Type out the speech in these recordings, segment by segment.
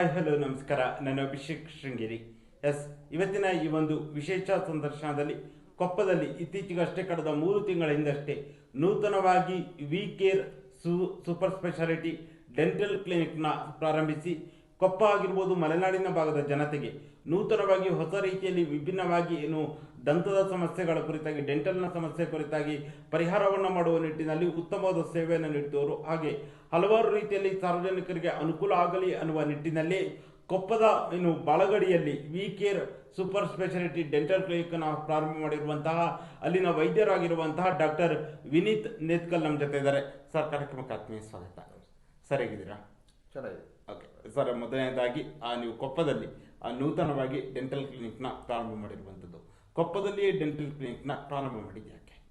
Hello, ನಮಸ್ಕಾರ. ನಾನು Abhishek Sringeri. S ಇವತ್ತಿನ ಈ ಒಂದು ವಿಶೇಷ ಸಂದರ್ಶನದಲ್ಲಿ ಕೊಪ್ಪದಲ್ಲಿ ಇತ್ತೀಚೆಗಷ್ಟೇ ಕಳೆದ ಮೂರು ತಿಂಗಳ ಹಿಂದಷ್ಟೇ ನೂತನವಾಗಿ V care super speciality dental ಕ್ಲಿನಿಕ್ನ ಪ್ರಾರಂಭಿಸಿ ಕೊಪ್ಪ ಆಗಿರ್ಬೋದು ಮಲೆನಾಡಿನ ಭಾಗದ ಜನತೆಗೆ ನೂತನವಾಗಿ ಹೊಸ ರೀತಿಯಲ್ಲಿ ವಿಭಿನ್ನವಾಗಿ ಏನು ದಂತದ ಸಮಸ್ಯೆಗಳ ಕುರಿತಾಗಿ ಡೆಂಟಲ್ನ ಸಮಸ್ಯೆ ಕುರಿತಾಗಿ ಪರಿಹಾರವನ್ನು ಮಾಡುವ ನಿಟ್ಟಿನಲ್ಲಿ ಉತ್ತಮವಾದ ಸೇವೆಯನ್ನು ನೀಡಿದವರು. ಹಾಗೆ ಹಲವಾರು ರೀತಿಯಲ್ಲಿ ಸಾರ್ವಜನಿಕರಿಗೆ ಅನುಕೂಲ ಆಗಲಿ ಅನ್ನುವ ನಿಟ್ಟಿನಲ್ಲಿ ಕೊಪ್ಪದ ಏನು ಬಾಳಗಡಿಯಲ್ಲಿ V care super speciality dental ಕ್ಲಿನಿಕ್ನ ಪ್ರಾರಂಭ ಮಾಡಿರುವಂತಹ ಅಲ್ಲಿನ ವೈದ್ಯರಾಗಿರುವಂತಹ ಡಾಕ್ಟರ್ ವಿನೀತ್ ನೇತ್ಕಲ್ ನಮ್ಮ ಜೊತೆ ಇದ್ದಾರೆ. ಸರ್ ಕಾರ್ಯಕ್ರಮಕ್ಕೆ ಆತ್ಮೀಯ ಸ್ವಾಗತ. ಸರಿಯಾಗಿದ್ದೀರಾ ಚೆನ್ನಾಗಿದೆ. ಓಕೆ. ಸರ್ ಮೊದಲನೇದಾಗಿ ಆ ನೀವು ಕೊಪ್ಪದಲ್ಲಿ ನೂತನವಾಗಿ ಡೆಂಟಲ್ ಕ್ಲಿನಿಕ್ನ ಪ್ರಾರಂಭ ಮಾಡಿರುವಂಥದ್ದು. ಕೊಪ್ಪದಲ್ಲಿ ಡೆಂಟಲ್ ಕ್ಲಿನಿಕ್ನ ಪ್ರಾರಂಭ ಮಾಡಿದ್ದು ಯಾಕೆ?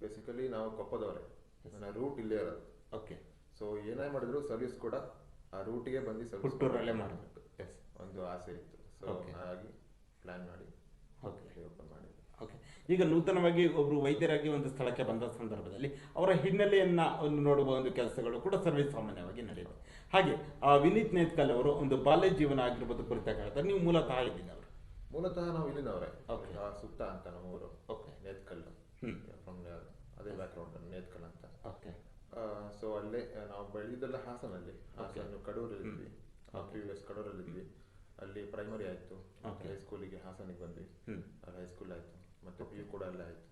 ಬೇಸಿಕಲಿ ನಾವು ಕೊಪ್ಪದವರೇ. ನನ್ನ ರೂಟ್ ಇಲ್ಲೇ ಇರೋದು. ಓಕೆ ಸೊ ಏನೇ ಮಾಡಿದ್ರು ಸರ್ವಿಸ್ ಕೂಡ ಆ ರೂಟಿಗೆ ಬಂದು ಸರ್ವಿಸ್ ಹುಟ್ಟೂರಲ್ಲೇ ಮಾಡಬೇಕು. ಎಸ್ ಒಂದು ಆಸೆ ಇತ್ತು. ಸೊ. ಹಾಗಾಗಿ ಪ್ಲ್ಯಾನ್ ಮಾಡಿ ಓಕೆ ಓಪನ್ ಓಕೆ ಈಗ ನೂತನವಾಗಿ ಒಬ್ಬರು ವೈದ್ಯರಾಗಿ ಒಂದು ಸ್ಥಳಕ್ಕೆ ಬಂದ ಸಂದರ್ಭದಲ್ಲಿ ಅವರ ಹಿನ್ನೆಲೆಯನ್ನು ಒಂದು ನೋಡುವ ಒಂದು ಕೆಲಸಗಳು ಕೂಡ ಸರ್ವೇ ಸಾಮಾನ್ಯವಾಗಿ ನಡೆಯುತ್ತೆ. ಹಾಗೆ ಆ ವಿನೀತ್ ನೇತ್ಕಲ್ ಅವರು ಒಂದು ಬಾಲ್ಯ ಜೀವನ ಆಗಿರ್ಬೋದು ಕುರಿತ ಹೇಳ್ತಾರೆ ನೀವು ಮೂಲತಃ ಇದ್ದೀನಿ ಅವರು. ಮೂಲತಃ ನಾವು ಇಲ್ಲಿನವರೇ. ಓಕೆ ಆ ಸುತ್ತ ಅಂತ ನಮ್ಮ ಊರು ಓಕೆ ನೇತ್ಕಲ್. ಫ್ರಮ್ ಅದೇ ಬ್ಯಾಕ್ಗ್ರೌಂಡ್ ನೇತ್ಕಲ್ ಅಂತ. ಓಕೆ ಸೊ ಅಲ್ಲೇ ನಾವು ಬೆಳೆದಿದ್ದೆಲ್ಲ ಹಾಸನಲ್ಲಿ. ಹಾಸನ ಕಡೂರಲ್ಲಿದ್ವಿ. ಪ್ರೀವಿಯಸ್ ಕಡೂರಲ್ಲಿದ್ವಿ. ಅಲ್ಲಿ ಪ್ರೈಮರಿ ಆಯಿತು. ಹೈಸ್ಕೂಲಿಗೆ ಹಾಸನಿಗೆ ಬಂದ್ವಿ. ಹೈಸ್ಕೂಲ್ ಆಯಿತು. ಮತ್ತೆ ಪಿ ಯು ಕೂಡ ಅಲ್ಲೇ ಆಯಿತು.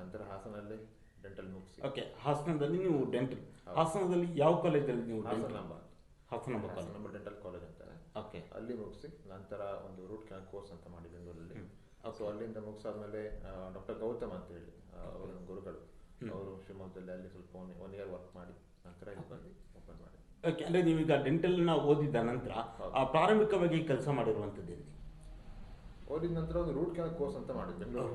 ನಂತರ ಹಾಸನಲ್ಲೇ ಡೆಂಟಲ್ ಮುಗಿಸಿ ಓಕೆ ಹಾಸನದಲ್ಲಿ ನೀವು ಡೆಂಟಲ್ ಹಾಸನದಲ್ಲಿ ಯಾವ ಕಾಲೇಜಲ್ಲಿ ನೀವು dental number ನಂಬ Hassan college number dental college ಅಂತಾರೆ ಓಕೆ ಅಲ್ಲಿ ಮುಗಿಸಿ ನಂತರ ಒಂದು ರೂಟ್ ಕ್ಯಾನ್ ಕೋರ್ಸ್ ಅಂತ ಮಾಡಿ ಬೆಂಗಳೂರಲ್ಲಿ. ಸೊ ಅಲ್ಲಿಂದ ಮುಗಿಸಾದ್ಮೇಲೆ ಡಾಕ್ಟರ್ ಗೌತಮ್ ಅಂತ ಹೇಳಿ ಅವರ ಗುರುಗಳು. ಅವರು ಶಿವಮೊಗ್ಗದಲ್ಲಿ ಅಲ್ಲಿ ಸ್ವಲ್ಪ ಒನ್ ಒನ್ ಇಯರ್ ವರ್ಕ್ ಮಾಡಿ ನಂತರ ಇಲ್ಲಿ ಬಂದು ಓಪನ್ ಮಾಡಿ ಓಕೆ ಅಂದರೆ ನೀವೀಗ ಡೆಂಟಲ್ನ ಓದಿದ ನಂತರ ಆ ಪ್ರಾರಂಭಿಕವಾಗಿ ಕೆಲಸ ಮಾಡಿರುವಂಥದ್ದು ಓದಿದ ನಂತರ ಒಂದು ರೂಟ್ ಕ್ಯಾನ್ ಕೋರ್ಸ್ ಅಂತ ಮಾಡಿ ಬೆಂಗಳೂರು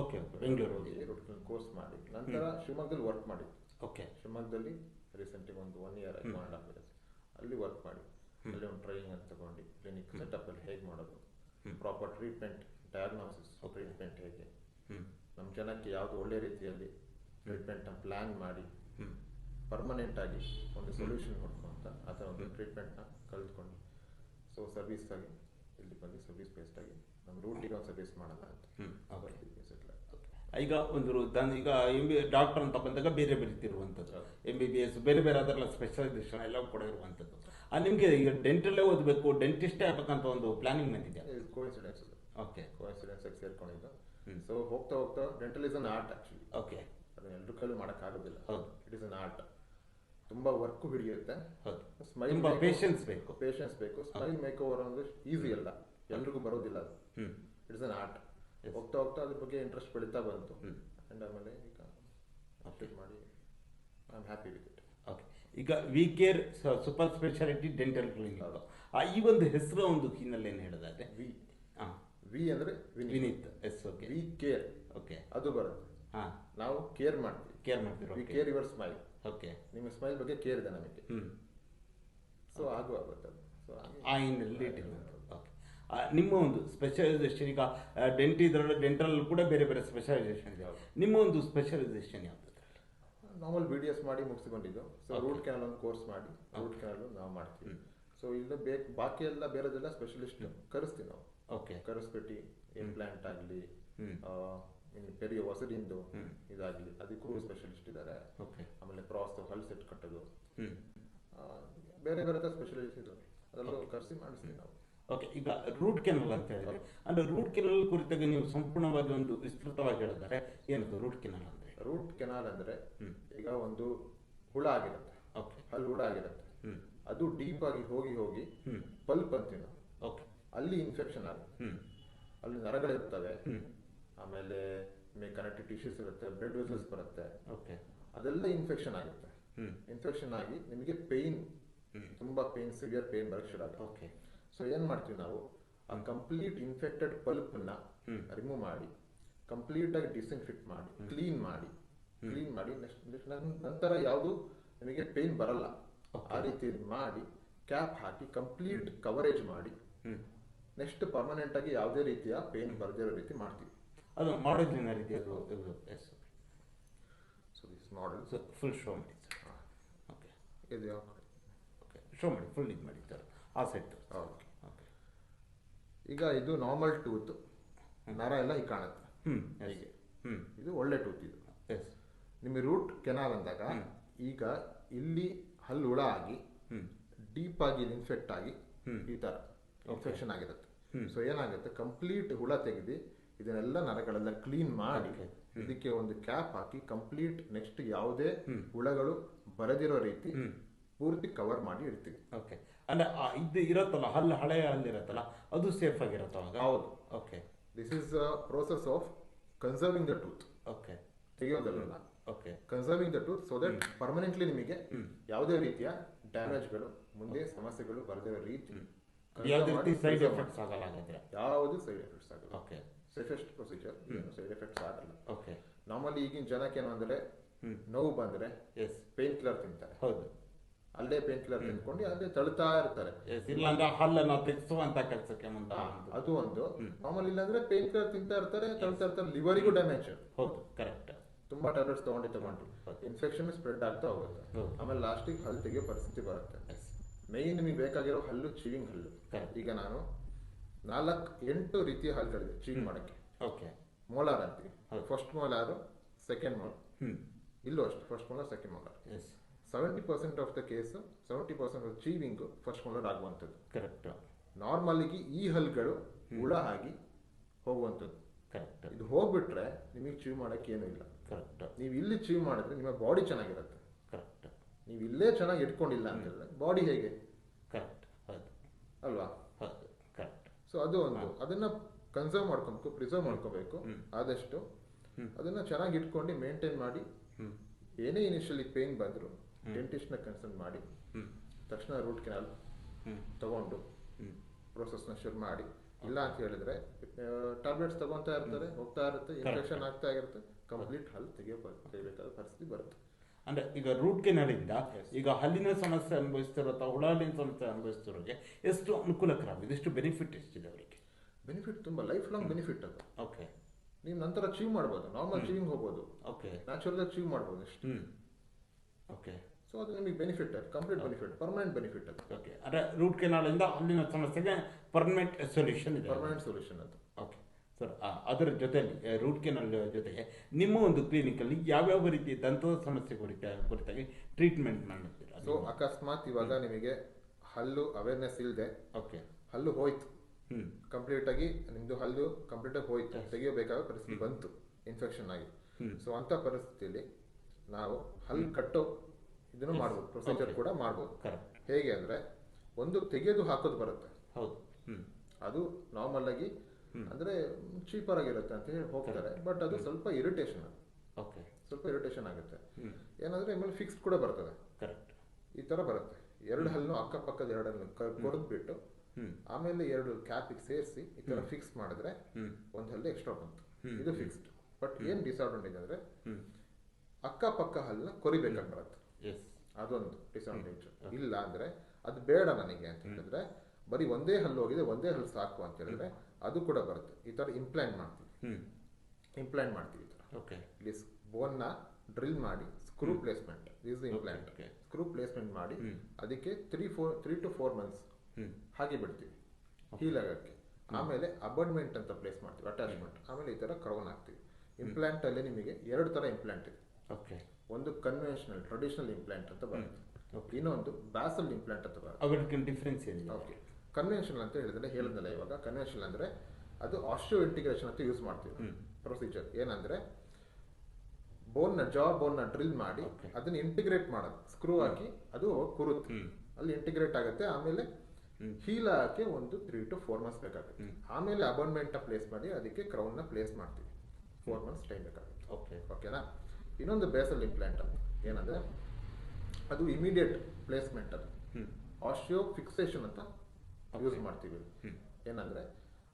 ಓಕೆ ಬೆಂಗಳೂರು ಹೋಗಿ. ರೂಟ್ ಕೆನಲ್ ಕೋರ್ಸ್ ಮಾಡಿ ನಂತರ ಶಿವಮೊಗ್ಗದಲ್ಲಿ ವರ್ಕ್ ಮಾಡಿ ಓಕೆ ಶಿವಮೊಗ್ಗದಲ್ಲಿ ರೀಸೆಂಟ್ಲಿ ಒಂದು ಒನ್ ಇಯರ್ ಆಯ್ತು ಒನ್ ಆಫ್ ಇಯರ್ಸ್ ಅಲ್ಲಿ ವರ್ಕ್ ಮಾಡಿ ಅಲ್ಲಿ ಒಂದು ಟ್ರೈನಿಂಗ್ ಅಂತ ತಗೊಂಡು ಕ್ಲಿನಿಕ್ ಸೆಟಪ್ ಅಲ್ಲಿ ಹೇಗೆ ಮಾಡೋದು? ಪ್ರಾಪರ್ ಟ್ರೀಟ್ಮೆಂಟ್ ಡಯಾಗ್ನೋಸಿಸ್ ಟ್ರೀಟ್ಮೆಂಟ್ ಹೇಗೆ? ನಮ್ಮ ಜನಕ್ಕೆ ಯಾವುದು ಒಳ್ಳೆ ರೀತಿಯಲ್ಲಿ ಟ್ರೀಟ್ಮೆಂಟ್ನ ಪ್ಲಾನ್ ಮಾಡಿ ಪರ್ಮನೆಂಟ್ ಆಗಿ ಒಂದು ಸೊಲ್ಯೂಷನ್ ಕೊಡ್ಕೊಂತ ಆ ಥರ ಒಂದು ಟ್ರೀಟ್ಮೆಂಟ್ನ ಕಲಿತ್ಕೊಂಡು ಸೊ ಸರ್ವಿಸ್ ಆಗಿ ಇಲ್ಲಿ ಬಂದು ಸರ್ವಿಸ್ ಬೇಸ್ಡ್ ಆಗಿ ನಮ್ಮ ರೂಟಿಗೆ ಒಂದು ಸರ್ವಿಸ್ ಮಾಡಲ್ಲ ಅಂತ. ಆ ಬರ್ತಿದ್ವಿ ಈಗ ಒಂದು ದನ್ ಈಗ ಎಂ ಬಿ ಡಾಕ್ಟರ್ ಅಂತ ಬಂದಾಗ ಬೇರೆ ಬೇರೆ ಇರುವಂಥದ್ದು. ಹೌದು. ಎಂ ಬಿ ಬಿ ಎಸ್ ಬೇರೆ ಬೇರೆ ಅದರಲ್ಲ ಸ್ಪೆಷಲೈಸೇಷನ್ ಎಲ್ಲ ಕೂಡ ಇರುವಂಥದ್ದು. ಆ ನಿಮಗೆ ಈಗ ಡೆಂಟಲ್ಲೇ ಓದಬೇಕು ಡೆಂಟಿಸ್ಟೇ ಆಗಬೇಕಂತ ಒಂದು ಪ್ಲಾನಿಂಗ್ ಬಂದಿದೆ? ಕೋಇನ್ಸಿಡೆನ್ಸ್ ಓಕೆ ಕೋಇನ್ಸಿಡೆನ್ಸ್ ಆಗಿ ಸೇರ್ಕೊಂಡಿದ್ದು. ಸೊ ಹೋಗ್ತಾ ಹೋಗ್ತಾ dental is an art actually okay ಅದನ್ನ ಎಲ್ಲರೂ ಕೈಲೂ ಮಾಡೋಕ್ಕಾಗೋದಿಲ್ಲ. ಹೌದು. ಇಟ್ ಇಸ್ ಅನ್ ಆರ್ಟ್ ತುಂಬ ವರ್ಕು ಹಿಡಿಯುತ್ತೆ. ಹೌದು. ಸ್ಮೈಲ್ ತುಂಬಾ patience ಬೇಕು. ಪೇಷನ್ಸ್ ಬೇಕು. ಸ್ಮೈಲ್ ಮೇಕ್ ಓವರ್ ಅಂದರೆ ಈಸಿ ಅಲ್ಲ. ಎಲ್ರಿಗೂ ಬರೋದಿಲ್ಲ ಅದು. ಇಟ್ಸ್ ಅನ್ ಆರ್ಟ್ ಹೋಗ್ತಾ ಹೋಗ್ತಾ ಅದ್ರ ಬಗ್ಗೆ ಇಂಟ್ರೆಸ್ಟ್ ಬೆಳೀತಾ ಬಂತು. ಅಂಡ್ ಆಮೇಲೆ ಈಗ ಅಪ್ಡೇಟ್ ಮಾಡಿ I am happy with it okay ಈಗ V care super speciality dental clinic ಆ ಈ ಒಂದು ಹೆಸರು ಒಂದು ಹಿನ್ನೆಲೆ ಏನು ಹೇಳೋದಾದ್ರೆ? ವಿ ಹಾಂ ವಿ ಅಂದರೆ Vineeth. Yes okay V care okay ಅದು ಬರುತ್ತೆ. ಹಾಂ. ನಾವು ಕೇರ್ ಮಾಡ್ತೀವಿ. ಕೇರ್ ಮಾಡ್ತೀವಿ. We care your smile okay ನಿಮ್ಮ ಸ್ಮೈಲ್ ಬಗ್ಗೆ ಕೇರ್ ಇದೆ ನಮಗೆ. ಹ್ಞೂ ಸೊ ಆಗುವಾಗ ಆಗುತ್ತೆ ಅದು ಸೊ ಆ ಹಿನ್ನೆಲೆ ಇಟ್ಟಿರುವಂಥದ್ದು ಓಕೆ ನಿಮ್ಮ ಒಂದು ಸ್ಪೆಷಲೈಸೇಷನ್ ಈಗ ಡೆಂಟಿ ಇದರಲ್ಲಿ ಡೆಂಟಲ್ ಕೂಡ ಬೇರೆ ಬೇರೆ ಸ್ಪೆಷಲೈಸೇಷನ್ ಇದೆ. ನಿಮ್ಮ ಒಂದು ಸ್ಪೆಷಲೈಸೇಷನ್ ಯಾವುದು? ನಾರ್ಮಲ್ ಬಿ ಡಿ ಎಸ್ ಮಾಡಿ ಮುಗಿಸ್ಕೊಂಡಿದ್ದು. ಸೊ ರೂಟ್ ಕ್ಯಾನಲ್ ಒಂದು ಕೋರ್ಸ್ ಮಾಡಿ ರೂಟ್ ಕ್ಯಾನಲ್ ನಾವು ಮಾಡ್ತೀವಿ. ಸೊ ಇಲ್ಲ ಬೇಕು ಬಾಕಿ ಎಲ್ಲ ಬೇರೆದೆಲ್ಲ ಸ್ಪೆಷಲಿಸ್ಟ್ ಕರೆಸ್ತೀವಿ ನಾವು. ಓಕೆ ಕರೆಸ್ಬಿಟ್ಟು ಇಂಪ್ಲಾಂಟ್ ಆಗಲಿ ಪೆರಿಯ ಹೊಸದಿಂದು ಇದಾಗಲಿ ಅದಕ್ಕೂ ಸ್ಪೆಷಲಿಸ್ಟ್ ಇದ್ದಾರೆ ಓಕೆ ಆಮೇಲೆ ಕ್ರಾಸ್ ಹಲ್ ಸೆಟ್ ಕಟ್ಟೋದು. ಬೇರೆ ಬೇರೆ ಸ್ಪೆಷಲಿಸ್ಟ್ ಇದ್ದಾವೆ ಅದೆಲ್ಲ ಕರೆಸಿ ಮಾಡಿಸ್ತೀವಿ ನಾವು. ಓಕೆ ಈಗ ರೂಟ್ ಕೆನಲ್ ಅಂತ ಹೇಳಿದ್ರೆ ಅಂದ್ರೆ ರೂಟ್ ಕೆನಲ್ ಕುರಿತಾಗಿ ನೀವು ಸಂಪೂರ್ಣವಾಗಿ ಒಂದು ವಿಸ್ತೃತವಾಗಿ ಹೇಳಿದರೆ ಏನದು ರೂಟ್ ಕೆನಲ್ ಅಂದ್ರೆ ರೂಟ್ ಕೆನಾಲ್ ಅಂದ್ರೆ ಈಗ ಒಂದು ಹುಳ ಆಗಿರುತ್ತೆ. ಓಕೆ ಅಲ್ಲಿ ಹುಳ ಆಗಿರುತ್ತೆ. ಅದು ಡೀಪ್ ಆಗಿ ಹೋಗಿ ಹೋಗಿ ಪಲ್ಪ್ ಅಂತೀವಿ ನಾವು ಓಕೆ ಅಲ್ಲಿ ಇನ್ಫೆಕ್ಷನ್ ಆಗುತ್ತೆ. ಅಲ್ಲಿ ನರಗಳಿರ್ತವೆ ಆಮೇಲೆ ಆಮೇಲೆ ಕನೆಕ್ಟಿವ್ ಟಿಶ್ಯೂಸ್ ಇರುತ್ತೆ ಬ್ಲಡ್ ವೆಸಲ್ಸ್ ಬರುತ್ತೆ. ಓಕೆ ಅದೆಲ್ಲ ಇನ್ಫೆಕ್ಷನ್ ಆಗುತ್ತೆ. ಇನ್ಫೆಕ್ಷನ್ ಆಗಿ ನಿಮಗೆ ಪೇಯ್ನ್ ತುಂಬಾ ಪೇಯ್ನ್ ಸಿವಿಯರ್ ಪೇಯ್ನ್ ಬರಕ್ ಶುರು ಆಗುತ್ತೆ. ಓಕೆ ಸೊ ಏನ್ ಮಾಡ್ತೀವಿ ನಾವು? ಆ ಕಂಪ್ಲೀಟ್ ಇನ್ಫೆಕ್ಟೆಡ್ ಪಲ್ಪ್ನ ರಿಮೂವ್ ಮಾಡಿ ಕಂಪ್ಲೀಟ್ ಆಗಿ ಡಿಸ್ಇನ್ಫೆಕ್ಟ್ ಮಾಡಿ ಕ್ಲೀನ್ ಮಾಡಿ ಕ್ಲೀನ್ ಮಾಡಿ ನೆಕ್ಸ್ಟ್ ನಂತರ ಯಾವುದು? ನಿಮಗೆ ಪೇನ್ ಬರಲ್ಲ. ಆ ರೀತಿ ಮಾಡಿ ಕ್ಯಾಪ್ ಹಾಕಿ ಕಂಪ್ಲೀಟ್ ಕವರೇಜ್ ಮಾಡಿ. ನೆಕ್ಸ್ಟ್ ಪರ್ಮನೆಂಟ್ ಆಗಿ ಯಾವುದೇ ರೀತಿಯ ಪೇನ್ ಬರದಿರೋ ರೀತಿ ಮಾಡ್ತೀವಿ. ಅದು ಮಾಡೋದ್ರಿಂದ ರೀತಿ ಅದು yes so this model full show ಮಾಡಿ ಸರ್ ಓಕೆ ಇದು ಯಾವ ಓಕೆ ಶೋ ಮಾಡಿ ಫುಲ್ ಇದು ಮಾಡಿ ಸರ್ ಆ ಸೆಟ್ ಓಕೆ. ಓಕೆ ಈಗ ಇದು ನಾರ್ಮಲ್ ಟೂತ್ ನರ ಎಲ್ಲ ಈಗ ಕಾಣುತ್ತೆ. ಹೀಗೆ. ಹ್ಞೂ ಇದು ಒಳ್ಳೆ ಟೂತ್ ಇದು. ಎಸ್ ನಿಮಗೆ ರೂಟ್ ಕೆನಾಲ್ ಅಂದಾಗ ಈಗ ಇಲ್ಲಿ ಹಲ್ಲು ಹುಳ ಆಗಿ ಡೀಪ್ ಆಗಿ ಇನ್ಫೆಕ್ಟ್ ಆಗಿ ಈ ತರ ಇನ್ಫೆಕ್ಷನ್ ಆಗಿರುತ್ತೆ. ಸೊ ಏನಾಗುತ್ತೆ? ಕಂಪ್ಲೀಟ್ ಹುಳ ತೆಗೆದು ಇದನ್ನೆಲ್ಲ ನರಗಳೆಲ್ಲ ಕ್ಲೀನ್ ಮಾಡಿ ಇದಕ್ಕೆ ಒಂದು ಕ್ಯಾಪ್ ಹಾಕಿ ಕಂಪ್ಲೀಟ್ ನೆಕ್ಸ್ಟ್ ಯಾವುದೇ ಹುಳಗಳು ಬರದಿರೋ ರೀತಿ ಪೂರ್ತಿ ಕವರ್ ಮಾಡಿ ಇಡ್ತೀವಿ. ಓಕೆ ಅಂದ್ರೆ ಇದು ಇರುತ್ತಲ್ಲ ಹಲ್ಲು ಹಳೆಯ ಹಲ್ಲು ಇರುತ್ತಲ್ಲ ಅದು ಸೇಫ್ ಆಗಿರುತ್ತೆ ಅವಾಗ ಹೌದು. Okay this is process of conserving the tooth okay ತೆಗೆಯೋದಲ್ಲ okay conserving the tooth so that permanently ನಿಮಗೆ ಯಾವುದೇ ರೀತಿಯ ಡ್ಯಾಮೇಜ್ಗಳು ಮುಂದೆ ಸಮಸ್ಯೆಗಳು ಬರದೇ ರೀತಿ ಯಾವುದೇ ರೀತಿ ಸೈಡ್ ಎಫೆಕ್ಟ್ಸ್ ಆಗಲ್ಲ ಹಾಗಾದ್ರೆ. ಯಾವುದು ಸೈಡ್ ಎಫೆಕ್ಟ್ಸ್ ಆಗಲ್ಲ. Okay safest procedure side effects ಆಗಲ್ಲ. ಓಕೆ ನಾರ್ಮಲಿ ಈಗಿನ ಜನಕ್ಕೆ ಏನು ಅಂದ್ರೆ ನೋವು ಬಂದ್ರೆ ಎಸ್ ಪೇನ್ ಕಿಲ್ಲರ್ ತಿಂತಾರೆ. ಹೌದು. ಅಲ್ಲೇ ಪೇಂಟ್ಲರ್ ತಿನ್ಕೊಂಡು ಅಲ್ಲೇ ತಳ್ತಾ ಇರ್ತಾರೆ. ಇಲ್ಲಾಂದ್ರೆ ಹಲ್ಲನ್ನು ತೆಗೆಸುವಂತ ಕೆಲಸಕ್ಕೆ ಮುಂದೆ ಅದು ಒಂದು. ಮಾಮೂಲಿ ಇಲ್ಲಾಂದ್ರೆ ಪೇಂಟ್ಲರ್ ತಿಂತಾ ಇರ್ತಾರೆ ತಳ್ತಾ ಇರ್ತಾರೆ ಲಿವರಿಗೂ ಡ್ಯಾಮೇಜ್ ಹೌದು ಕರೆಕ್ಟ್ ತುಂಬಾ ಟ್ಯಾಬ್ಲೆಟ್ಸ್ ತಗೊಂಡು ತಗೊಂಡು ಇನ್ಫೆಕ್ಷನ್ ಸ್ಪ್ರೆಡ್ ಆಗ್ತಾ ಹೋಗುತ್ತೆ. ಆಮೇಲೆ ಲಾಸ್ಟಿಗೆ ಹಲ್ಲು ತೆಗಿಯೋ ಪರಿಸ್ಥಿತಿ ಬರುತ್ತೆ. ಮೈನ್ ನಿಮಗೆ ಬೇಕಾಗಿರೋ ಹಲ್ಲು ಚೀವಿಂಗ್ ಹಲ್ಲು. ಈಗ ನಾನು ನಾಲ್ಕು ಎಂಟು ರೀತಿಯ ಹಲ್ಲುಗಳಿದೆ ಚೀವಿಂಗ್ ಮಾಡಕ್ಕೆ. ಓಕೆ ಮೋಲಾರ್ ಅಂತೀವಿ. ಫಸ್ಟ್ ಮೋಲಾರು ಸೆಕೆಂಡ್ ಮೋಲಾರ್ ಹ್ಮ್. ಇಲ್ಲೂ ಅಷ್ಟು first molar second molar yes seventy percent of the case seventy percent of chewing first molar ಆಗುವಂಥದ್ದು. ಕರೆಕ್ಟ್ ನಾರ್ಮಲಿಗೆ ಈ ಹಲ್ಗಳು ಹುಳ ಆಗಿ ಹೋಗುವಂಥದ್ದು. ಕರೆಕ್ಟ್ ಇದು ಹೋಗ್ಬಿಟ್ರೆ ನಿಮಗೆ ಚೀವ್ ಮಾಡಕ್ಕೆ ಏನೂ ಇಲ್ಲ. ಕರೆಕ್ಟ್ ನೀವು ಇಲ್ಲಿ ಚೀವ್ ಮಾಡಿದ್ರೆ ನಿಮ್ಮ ಬಾಡಿ ಚೆನ್ನಾಗಿರುತ್ತೆ. ಕರೆಕ್ಟ್ ನೀವು ಇಲ್ಲೇ ಚೆನ್ನಾಗಿ ಇಟ್ಕೊಂಡಿಲ್ಲ ಅಂತ ಬಾಡಿ ಹೇಗೆ? ಕರೆಕ್ಟ್ ಹೌದು. ಅಲ್ವಾ? ಹೌದು. ಕರೆಕ್ಟ್ ಸೊ ಅದು ಒಂದು. ಅದನ್ನು ಕನ್ಸರ್ವ್ ಮಾಡ್ಕೊಬೇಕು ಪ್ರಿಸರ್ವ್ ಮಾಡ್ಕೋಬೇಕು. ಆದಷ್ಟು ಅದನ್ನು ಚೆನ್ನಾಗಿ ಇಟ್ಕೊಂಡು ಮೇಂಟೈನ್ ಮಾಡಿ. ಏನೇ ಇನಿಷಿಯಲಿ ಪೇನ್ ಬಂದ್ರು ಡೆಂಟಿಸ್ಟ್ನ ಕನ್ಸಲ್ಟ್ ಮಾಡಿ ತಕ್ಷಣ ರೂಟ್ ಕೆನಾಲ್ ತಗೊಂಡು ಪ್ರೋಸೆಸ್ನ ಶುರು ಮಾಡಿ. ಇಲ್ಲ ಅಂತ ಹೇಳಿದ್ರೆ ಟ್ಯಾಬ್ಲೆಟ್ಸ್ ತಗೊಂತಾ ಇರ್ತಾರೆ ಹೋಗ್ತಾ ಇರುತ್ತೆ ಇನ್ಫೆಕ್ಷನ್ ಆಗ್ತಾ ಇರುತ್ತೆ ಕಂಪ್ಲೀಟ್ ಹಲ್ಲು ತೆಗಿಯೋ ಪರಿ- ತೆಗಿಬೇಕಾದ ಪರಿಸ್ಥಿತಿ ಬರುತ್ತೆ. ಅಂದ್ರೆ ಈಗ ರೂಟ್ ಕೆನಾಲಿಂದ ಈಗ ಹಲ್ಲಿನ ಸಮಸ್ಯೆ ಅನುಭವಿಸ್ತಿರೋ ಅಥವಾ ಹುಳಾಲಿನ ಸಮಸ್ಯೆ ಅನುಭವಿಸ್ತಿರೋರಿಗೆ ಎಷ್ಟು ಅನುಕೂಲಕರವಾಗಿದೆ? ಎಷ್ಟು ಬೆನಿಫಿಟ್ ಎಷ್ಟಿದೆ ಅವರಿಗೆ? ಬೆನಿಫಿಟ್ ತುಂಬಾ ಲೈಫ್ ಲಾಂಗ್ ಬೆನಿಫಿಟ್ ಅದು. ಓಕೆ ನೀವು ನಂತರ ಚೀವ್ ಮಾಡ್ಬೋದು ನಾರ್ಮಲ್ ಚೀವಿಂಗ್ ಹೋಗ್ಬೋದು. ಓಕೆ ನ್ಯಾಚುರಲ್ ಚೀವ್ ಮಾಡ್ಬೋದು ಹ್ಮ್. ಓಕೆ ಸೊ ಅದು ನಿಮಗೆ benefit complete benefit permanent benefit ಅದು. ಓಕೆ ಅಂದ್ರೆ ರೂಟ್ ಕೆನಾಲಿಂದ ಅಲ್ಲಿನ ಸಮಸ್ಯೆಗೆ ಪರ್ಮನೆಂಟ್ ಸೊಲ್ಯೂಷನ್ ಇದೆ. ಪರ್ಮನೆಂಟ್ ಸೊಲ್ಯೂಷನ್ ಅದು. ಓಕೆ ಸರ್ ಅದರ ಜೊತೆಯಲ್ಲಿ ರೂಟ್ ಕೆನಾಲ್ ಜೊತೆಗೆ ನಿಮ್ಮ ಒಂದು ಕ್ಲಿನಿಕಲ್ಲಿ ಯಾವ್ಯಾವ ರೀತಿ ದಂತದ ಸಮಸ್ಯೆ ಕುರಿತ ಕುರಿತಾಗಿ ಟ್ರೀಟ್ಮೆಂಟ್ ಮಾಡುತ್ತೀರಾ ಸೊ ಅಕಸ್ಮಾತ್ ಇವಾಗ ನಿಮಗೆ ಹಲ್ಲು ಅವೇರ್ನೆಸ್ ಇಲ್ಲದೆ ಓಕೆ ಹಲ್ಲು ಹೋಯ್ತು. ಹ್ಮ್. ಕಂಪ್ಲೀಟ್ ಆಗಿ ನಿಮ್ದು ಹಲ್ಲು ಕಂಪ್ಲೀಟ್ ಆಗಿ ಹೋಯ್ತು. ತೆಗಿಯಬೇಕಾದ ಪರಿಸ್ಥಿತಿ ಬಂತು. ಇನ್ಫೆಕ್ಷನ್ ಆಗಿ ಸೊ ಅಂತ ಪರಿಸ್ಥಿತಿಯಲ್ಲಿ ನಾವು ಹಲ್ಲು ಕಟ್ಟೋ ಇದನ್ನು ಮಾಡ್ಬೋದು. ಪ್ರೊಸೀಜರ್ ಕೂಡ ಮಾಡ್ಬೋದು. ಹೇಗೆ ಅಂದ್ರೆ ಒಂದು ತೆಗೆದು ಹಾಕೋದು ಬರುತ್ತೆ. ಹೌದು. ಅದು ನಾರ್ಮಲ್ ಆಗಿ ಅಂದ್ರೆ ಚೀಪರ್ ಆಗಿರುತ್ತೆ ಅಂತ ಹೇಳಿ ಹೋಗ್ತಾರೆ. ಬಟ್ ಅದು ಸ್ವಲ್ಪ ಇರಿಟೇಷನ್ ಓಕೆ ಸ್ವಲ್ಪ ಇರಿಟೇಷನ್ ಆಗುತ್ತೆ. ಏನಂದ್ರೆ ಆಮೇಲೆ ಫಿಕ್ಸ್ ಕೂಡ ಬರ್ತದೆ. ಕರೆಕ್ಟ್ ಈ ತರ ಬರುತ್ತೆ. ಎರಡು ಹಲ್ಲು ಅಕ್ಕಪಕ್ಕದ ಎರಡನ್ನು ಕೊಡದ್ಬಿಟ್ಟು ಆಮೇಲೆ ಎರಡು ಕ್ಯಾಪಿಗೆ ಸೇರಿಸಿ ಈ ತರ ಫಿಕ್ಸ್ ಮಾಡಿದ್ರೆ ಒಂದ್ ಹಲ್ಲು ಎಕ್ಸ್ಟ್ರಾ ಬಂತು. ಇದು ಫಿಕ್ಸ್ಡ್ ಬಟ್ ಏನ್ ಡಿಸ್ಅಡ್ವಾಂಟೇಜ್ ಅಂದ್ರೆ ಅಕ್ಕಪಕ್ಕ ಹಲ್ಲನ್ನ ಕೊರಿಬೇಕಾಗಿ ಬರುತ್ತೆ. ಎಸ್ ಅದೊಂದು ಡಿಸ್ಅಡ್ವಾಂಟೇಜ್ ಇಲ್ಲ ಅಂದ್ರೆ ಅದು ಬೇಡ ನನಗೆ ಅಂತ ಹೇಳಿದ್ರೆ ಬರೀ ಒಂದೇ ಹಲ್ಲು ಹೋಗಿದೆ ಒಂದೇ ಹಲ್ಲು ಸಾಕು ಅಂತ ಹೇಳಿದ್ರೆ ಅದು ಕೂಡ ಬರುತ್ತೆ. ಈ ತರ ಇಂಪ್ಲಾಂಟ್ ಮಾಡ್ತೀವಿ. ಇಂಪ್ಲಾಂಟ್ ಮಾಡ್ತೀವಿ ಈ ತರ ಓಕೆ ಇಲ್ಲಿ ಬೋನ್ನ ಡ್ರಿಲ್ ಮಾಡಿ screw placement is implant. Screw placement ಮಾಡಿ. ಅದಕ್ಕೆ three four three to four months ಹಾಗೆ ಬಿಡ್ತೀವಿ. ಹೀಲ್ ಆಗಕ್ಕೆ. ಆಮೇಲೆ ಅಬರ್ಡ್ಮೆಂಟ್ ಅಂತ ಪ್ಲೇಸ್ ಮಾಡ್ತೀವಿ ಅಟ್ಯಾಚ್ಮೆಂಟ್ ಆಮೇಲೆ ಈ ತರ ಕ್ರೌನ್ ಹಾಕ್ತೀವಿ. ಇಂಪ್ಲಾಂಟ್ ಅಲ್ಲಿ ನಿಮಗೆ ಎರಡು ತರ ಇಂಪ್ಲಾಂಟ್ ಇದೆ. ಓಕೆ ಒಂದು ಕನ್ವೆನ್ಷನಲ್ ಟ್ರೆಡಿಷನಲ್ ಇಂಪ್ಲಾಂಟ್ ಅಂತ ಬರುತ್ತೆ. ಇನ್ನೊಂದು ಬ್ಯಾಸಲ್ ಇಂಪ್ಲಾಂಟ್ ಅಂತ ಬರುತ್ತೆ. ಅವರಿಗೆ ಡಿಫ್ರೆನ್ಸ್ ಏನಿದೆ? ಓಕೆ ಕನ್ವೆನ್ಷನಲ್ ಅಂತ ಹೇಳಿದ್ರೆ ಹೇಳಿದ್ನಲ್ಲ ಇವಾಗ. ಕನ್ವೆನ್ಷನಲ್ ಅಂದರೆ ಅದು ಆಸ್ಟ್ರೋ ಇಂಟಿಗ್ರೇಷನ್ ಅಂತ ಯೂಸ್ ಮಾಡ್ತೀವಿ. ಪ್ರೊಸೀಜರ್ ಏನಂದ್ರೆ ಬೋನ್ನ ಜಾ ಬೋನ್ನ ಡ್ರಿಲ್ ಮಾಡಿ. ಅದನ್ನ ಇಂಟಿಗ್ರೇಟ್ ಮಾಡೋದು. ಸ್ಕ್ರೂ ಹಾಕಿ ಅದು ಕುರುತ್ತೆ ಅಲ್ಲಿ ಇಂಟಿಗ್ರೇಟ್ ಆಗುತ್ತೆ. ಆಮೇಲೆ ಹೀಲ್ ಹಾಕಿ ಒಂದು ತ್ರೀ ಟು ಫೋರ್ ಮಂತ್ಸ್ ಬೇಕಾಗುತ್ತೆ. ಆಮೇಲೆ ಅಬಾನ್ಮೆಂಟ್ ಪ್ಲೇಸ್ ಮಾಡಿ ಅದಕ್ಕೆ ಕ್ರೌನ್ನ ಪ್ಲೇಸ್ ಮಾಡ್ತೀವಿ. ಫೋರ್ ಮಂತ್ಸ್ ಟೈಮ್ ಬೇಕಾಗುತ್ತೆ. ಓಕೆ ಓಕೆನಾ ಇನ್ನೊಂದು ಬೇಸಲ್ ಇಂಪ್ಲಾಂಟ್ ಅಂತ ಏನಂದರೆ ಅದು ಇಮಿಡಿಯೇಟ್ ಪ್ಲೇಸ್ಮೆಂಟ್ ಅದು. ಆಶಿಯೋ ಫಿಕ್ಸೇಷನ್ ಅಂತ ಯೂಸ್ ಮಾಡ್ತೀವಿ. ಏನಂದರೆ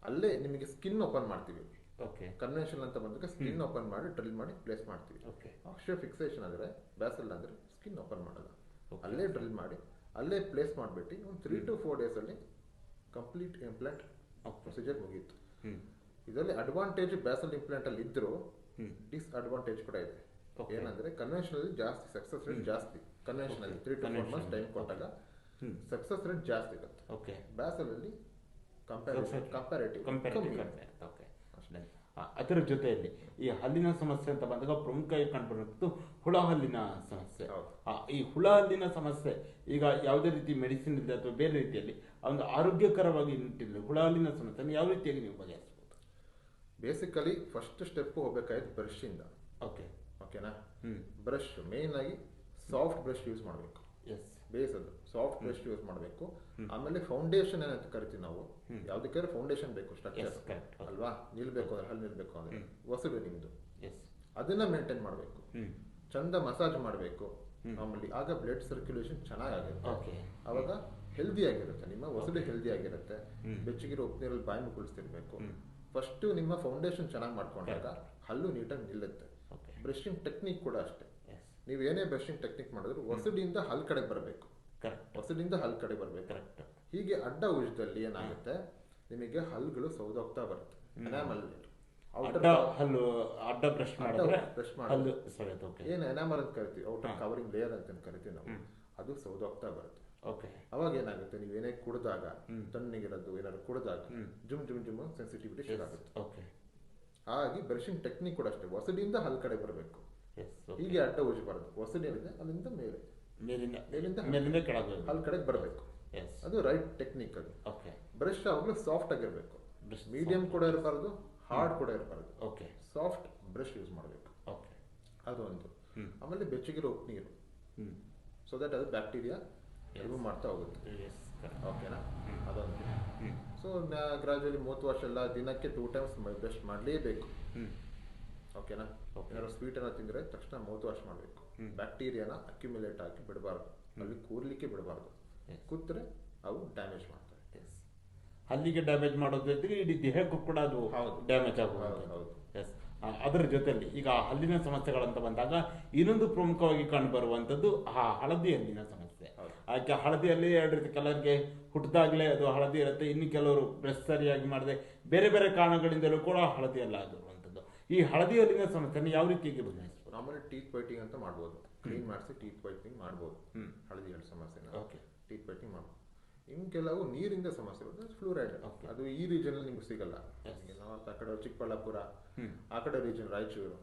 ಅಲ್ಲೇ ನಿಮಗೆ ಸ್ಕಿನ್ ಓಪನ್ ಮಾಡ್ತೀವಿ. ಓಕೆ ಕನ್ವೆನ್ಷನ್ ಅಂತ ಬಂದಾಗ ಸ್ಕಿನ್ ಓಪನ್ ಮಾಡಿ ಡ್ರಿಲ್ ಮಾಡಿ ಪ್ಲೇಸ್ ಮಾಡ್ತೀವಿ. ಓಕೆ ಆಸ್ಟಿಯೋ ಫಿಕ್ಸೇಷನ್ ಆದರೆ ಬ್ಯಾಸಲ್ ಅಂದರೆ ಸ್ಕಿನ್ ಓಪನ್ ಮಾಡೋದು ಅಲ್ಲೇ ಡ್ರಿಲ್ ಮಾಡಿ ಅಲ್ಲೇ ಪ್ಲೇಸ್ ಮಾಡಿಬಿಟ್ಟು ಒಂದು ತ್ರೀ ಟು ಫೋರ್ ಡೇಸಲ್ಲಿ ಅಲ್ಲಿ ಕಂಪ್ಲೀಟ್ ಇಂಪ್ಲಾಂಟ್ ಪ್ರೊಸೀಜರ್ ಮುಗೀತು. ಇದರಲ್ಲಿ ಅಡ್ವಾಂಟೇಜ್ ಬ್ಯಾಸಲ್ ಇಂಪ್ಲಾಂಟಲ್ಲಿ ಇದ್ದರೂ ಡಿಸ್ಅಡ್ವಾಂಟೇಜ್ ಕೂಡ ಇದೆ. ಏನಂದ್ರೆ ಕನ್ವೆನ್ಷನಲ್ ಜಾಸ್ತಿ ಸಕ್ಸಸ್ ರೇಟ್ ಜಾಸ್ತಿ. Conventional three to four months time ಕೊಟ್ಟಾಗ ಸಕ್ಸಸ್ ರೇಟ್ ಜಾಸ್ತಿ ಇರುತ್ತೆ. ಓಕೆ ಬ್ಯಾಸಲಲ್ಲಿ ಕಂಪ್ಯಾರಿಟಿವ್ ಕಂಪ್ಯಾರಿಟಿವ್ ಕಂಪೇರಿಟಿವ್ ಓಕೆ ಅದರ ಜೊತೆಯಲ್ಲಿ ಈ ಹಲ್ಲಿನ ಸಮಸ್ಯೆ ಅಂತ ಬಂದಾಗ ಪ್ರಮುಖವಾಗಿ ಕಂಡುಬರುವುದು ಹುಳ ಹಲ್ಲಿನ ಸಮಸ್ಯೆ. ಈ ಹುಳ ಹಲ್ಲಿನ ಸಮಸ್ಯೆ ಈಗ ಯಾವುದೇ ರೀತಿ ಮೆಡಿಸಿನ್ ಇದೆ ಅಥವಾ ಬೇರೆ ರೀತಿಯಲ್ಲಿ ಒಂದು ಆರೋಗ್ಯಕರವಾಗಿ ನಿಟ್ಟಿಲ್ಲ ಹುಳ ಹಲ್ಲಿನ ಸಮಸ್ಯೆ ಯಾವ ರೀತಿಯಾಗಿ ನೀವು ಬಗೆಹರಿಸ್ಬೋದು? ಬೇಸಿಕಲಿ ಫಸ್ಟ್ ಸ್ಟೆಪ್ ಹೋಗ್ಬೇಕಾಯ್ತು ಬ್ರಷ್ ಇಂದ ಓಕೆ ಓಕೆನಾ? ಬ್ರಷ್ ಮೇನ್ ಆಗಿ ಸಾಫ್ಟ್ ಬ್ರಷ್ ಯೂಸ್ ಮಾಡಬೇಕು. ಬೇಸ್ ಅದು ಸಾಫ್ಟ್ ಬ್ರಷ್ ಯೂಸ್ ಮಾಡಬೇಕು. ಆಮೇಲೆ ಫೌಂಡೇಶನ್ ಏನಂತ ಕರಿತೀವಿ ನಾವು? ಯಾವ್ದಕ್ಕಾದ್ರೆ ಫೌಂಡೇಶನ್ ಬೇಕು ಸ್ಟ್ರಕ್ಚರ್ ಅಲ್ವಾ? ನಿಲ್ಬೇಕು ಅಂದ್ರೆ ಹಲ್ಲು ನಿಲ್ಬೇಕು ಅಂದ್ರೆ. ಹೊಸಡು ನಿಮ್ದು. ಅದನ್ನ ಮೇಂಟೈನ್ ಮಾಡಬೇಕು. ಚಂದ ಮಸಾಜ್ ಮಾಡಬೇಕು. ಆಮೇಲೆ ಆಗ ಬ್ಲಡ್ ಸರ್ಕ್ಯುಲೇಷನ್ ಚೆನ್ನಾಗಾಗುತ್ತೆ. ಓಕೆ ಅವಾಗ ಹೆಲ್ದಿ ಆಗಿರುತ್ತೆ. ನಿಮ್ಮ ಹೊಸಡು ಹೆಲ್ದಿ ಆಗಿರುತ್ತೆ. ಬೆಚ್ಚಗಿರೋ ಉಪ್ಪು ಬಾಯಿ ಮುಕ್ಕಳಿಸ್ತಿರ್ಬೇಕು ಫಸ್ಟ್ ನಿಮ್ಮ ಫೌಂಡೇಶನ್ ಚೆನ್ನಾಗಿ ಮಾಡ್ಕೊಂಡಾಗ ಹಲ್ಲು ನೀಟಾಗಿ ನಿಲ್ಲುತ್ತೆ. ಬ್ರಷಿಂಗ್ ಟೆಕ್ನಿಕ್ ಕೂಡ ಅಷ್ಟೇ. ನೀವು ಏನೇ ಬ್ರಷಿಂಗ್ ಟೆಕ್ನಿಕ್ ಮಾಡಿದ್ರು ಹೊಸಡಿಂದ ಹಲ್ ಕಡೆ ಬರಬೇಕು. ಕರೆಕ್ಟ್ ಹಲ್ ಕಡೆ ಬರಬೇಕು. ಕರೆಕ್ಟ್ ಹೀಗೆ ಅಡ್ಡ ಉಜ್ದಲ್ಲಿ ಏನಾಗುತ್ತೆ? ನಿಮಗೆ ಹಲ್ಗಳು ಸೌದೋಗ್ತಾ ಬರುತ್ತೆ. ಎನಾಮಲ್ ಹಲ್ಲು ಅಡ್ಡ ಬ್ರಷ್ ಮಾಡಿದ್ರೆ ಬ್ರಷ್ ಮಾಡಿ ಏನು ಎನಾಮಲ್ ಅಂತ ಕರಿತೀವಿ? ಔಟರ್ ಕವರಿಂಗ್ ಲೇಯರ್ ಅಂತ ಕರಿತೀವಿ ನಾವು? ಅದು ಸೌದೋಗ್ತಾ ಬರುತ್ತೆ. ಓಕೆ ಅವಾಗ ಏನಾಗುತ್ತೆ? ನೀವು ಏನೇ ಕುಡಿದಾಗ ತಣ್ಣಗಿರೋದು ಏನಾದ್ರು ಕುಡಿದಾಗ ಜುಮ್ ಜುಮ್ ಜುಮ್ ಸೆನ್ಸಿಟಿವಿಟಿ ಶುರು ಆಗುತ್ತೆ. ಓಕೆ ಹಾಗಾಗಿ ಬ್ರಷಿಂಗ್ ಟೆಕ್ನಿಕ್ ಕೂಡ ಅಷ್ಟೇ. ಹೊಸಡಿಯಿಂದ ಹಲ್ ಕಡೆ ಬರಬೇಕು. ಹೀಗೆ ಅಡ್ಡ ಉಜ್ಬಾರ್ದು ಹೊಸಡಿನಿದೆ ಅಲ್ಲಿಂದ ಮೇಲೆ. ಮೇಲಿಂದ ಮೇಲಿಂದ ಕೆಳಗೆ ಹಲ್ ಕಡೆಗೆ ಬರಬೇಕು. ಅದು ರೈಟ್ ಟೆಕ್ನಿಕ್ ಅದು. ಓಕೆ ಬ್ರಷ್ ಯಾವಾಗಲೂ ಸಾಫ್ಟ್ ಆಗಿರಬೇಕು. ಮೀಡಿಯಂ ಕೂಡ ಇರಬಾರ್ದು ಹಾರ್ಡ್ ಕೂಡ ಇರಬಾರ್ದು. ಓಕೆ ಸಾಫ್ಟ್ ಬ್ರಷ್ ಯೂಸ್ ಮಾಡಬೇಕು. ಓಕೆ ಅದು ಒಂದು. ಆಮೇಲೆ ಬೆಚ್ಚಗಿರೋ ಉಪ್ಪು ನೀರು. ಸೊ ದಟ್ ಅದು ಬ್ಯಾಕ್ಟೀರಿಯಾ ರಿಮೂವ್ ಮಾಡ್ತಾ ಹೋಗುತ್ತೆ. ಓಕೆನಾ ಅದೊಂದು ಸೊ ಗ್ರಾಜುವಲಿ ಮೂವತ್ತು ವರ್ಷ ಎಲ್ಲ ದಿನಕ್ಕೆ ಟೂ ಟೈಮ್ಸ್ ಬ್ರಷ್ ಮಾಡಲೇಬೇಕು. ಹ್ಮ್. ಓಕೆನಾ. ಏನಾದ್ರು ಸ್ವೀಟ್ ಏನೋ ತಿಂದರೆ ತಕ್ಷಣ ಮೌತ್ ವಾಶ್ ಮಾಡಬೇಕು. ಬ್ಯಾಕ್ಟೀರಿಯಾನ ಅಕ್ಯುಮುಲೇಟ್ ಆಗಿ ಬಿಡಬಾರ್ದು. ಅಲ್ಲಿ ಕೂರ್ಲಿಕ್ಕೆ ಬಿಡಬಾರ್ದು. ಕೂತ್ರೆ ಅವು ಡ್ಯಾಮೇಜ್ ಮಾಡ್ತವೆ. ಎಸ್ ಹಲ್ಲಿಗೆ ಡ್ಯಾಮೇಜ್ ಮಾಡೋದಿದ್ರೆ ಇಡೀ ದೇಹಕ್ಕೂ ಕೂಡ ಅದು. ಡ್ಯಾಮೇಜ್ ಹೌದು, ಆಗುವಂಥದ್ದು ಹೌದು. ಎಸ್ ಅದರ ಜೊತೆಯಲ್ಲಿ ಈಗ ಹಲ್ಲಿನ ಸಮಸ್ಯೆಗಳಂತ ಬಂದಾಗ ಇನ್ನೊಂದು ಪ್ರಮುಖವಾಗಿ ಕಂಡುಬರುವಂಥದ್ದು ಆ ಹಳದಿ ಹಲ್ಲಿನ ಸಮಸ್ಯೆ. ಆಕೆ ಹಳದಿಯಲ್ಲಿ ಎರಡು ರೀತಿ ಕಲರ್ಗೆ ಹುಟ್ಟಿದಾಗಲೇ ಅದು ಹಳದಿ ಇರುತ್ತೆ. ಇನ್ನು ಕೆಲವರು ಬ್ರೆಸ್ ಸರಿಯಾಗಿ ಮಾಡದೆ. ಬೇರೆ ಬೇರೆ ಕಾರಣಗಳಿಂದಲೂ ಕೂಡ ಹಳದಿ ಅಲ್ಲ ಆಗಿರುವಂಥದ್ದು ಈ ಹಳದಿ ಅಲ್ಲಿನ ಸಮಸ್ಯೆಯನ್ನು ಯಾವ ರೀತಿಯಾಗಿ ಬಗೆಹರಿಸಬಹುದು ಆಮೇಲೆ ಟೀತ್ ವೈಟಿಂಗ್ ಅಂತ ಮಾಡ್ಬೋದು. ಕ್ಲೀನ್ ಮಾಡಿಸಿ ಟೀತ್ ವೈಟಿಂಗ್ ಮಾಡ್ಬೋದು. ಹಳದಿ ಹಳ್ಳಿ ಸಮಸ್ಯೆನ. ಓಕೆ. ಟೀತ್ ವೈಟಿಂಗ್ ಮಾಡ್ಬೋದು. ಇನ್ನು ಕೆಲವು ನೀರಿಂದ ಸಮಸ್ಯೆ ಬರುತ್ತೆ. ಫ್ಲೂರೈಡ್. ಅದು ಈ ರೀಜನ್ ನಿಮ್ಗೆ ಸಿಗಲ್ಲ. ನಾವು ಆ ಕಡೆ ಚಿಕ್ಕಬಳ್ಳಾಪುರ. ಆ ಕಡೆ ರೀಜನ್ ರಾಯಚೂರು.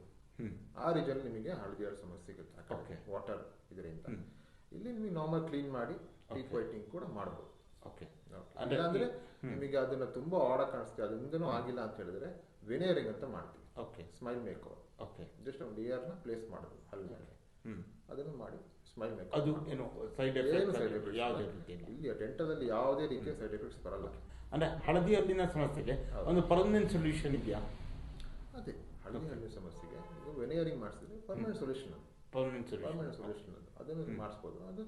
ಆ ರೀಜನ್ ನಿಮಗೆ ಹಳದಿ ಹಳ್ಳಿ ಸಮಸ್ಯೆ ಸಿಗುತ್ತೆ. ವಾಟರ್ ಇದರಿಂದ. ಇಲ್ಲಿ ನಿಮಗೆ ನಾರ್ಮಲ್ ಕ್ಲೀನ್ ಮಾಡಿ ಟೀತ್ ವೈಟಿಂಗ್ ಕೂಡ ಮಾಡ್ಬೋದು. ಓಕೆ ಇಲ್ಲಾಂದ್ರೆ ನಿಮಗೆ ಅದನ್ನ ತುಂಬಾ ಆಡ ಕಾಣಿಸ್ತೀವಿ ಅದರಿಂದನೂ ಆಗಿಲ್ಲ ಅಂತ ಹೇಳಿದ್ರೆ ವಿನೇರಿಂಗ್ ಅಂತ ಮಾಡ್ತೀವಿ. Okay smile make okay just ಒಂದು ನ ಪ್ಲೇಸ್ ಮಾಡೋದು ಹಲ್ಲು ಮೇಲೆ ಅದನ್ನು ಮಾಡಿ ಸ್ಮೈಲ್ ಮೇಕ್ ಅದು ಏನು ಸೈಡ್ ಎಫೆಕ್ಟ್ ಸೈಡ್ ಯಾವುದೇ ಇಲ್ಲ. ಡೆಂಟದಲ್ಲಿ ಯಾವುದೇ ರೀತಿಯ ಸೈಡ್ ಎಫೆಕ್ಟ್ಸ್ ಬರಲ್ಲ. ಅಂದ್ರೆ ಹಳದಿ ಹಲ್ಲಿನ ಸಮಸ್ಯೆಗೆ ಒಂದು ಪರ್ಮನೆಂಟ್ ಸೊಲ್ಯೂಷನ್ ಇದೆಯಾ? ಅದೇ ಹಳದಿ ಹಳ್ಳಿ ಸಮಸ್ಯೆಗೆ ನೀವು ವೆನೇರಿಂಗ್ ಮಾಡಿಸಿದ್ರೆ permanent solution permanent solution permanent solution ಅದು. ಅದನ್ನು ಮಾಡಿಸ್ಬೋದು. ಅದು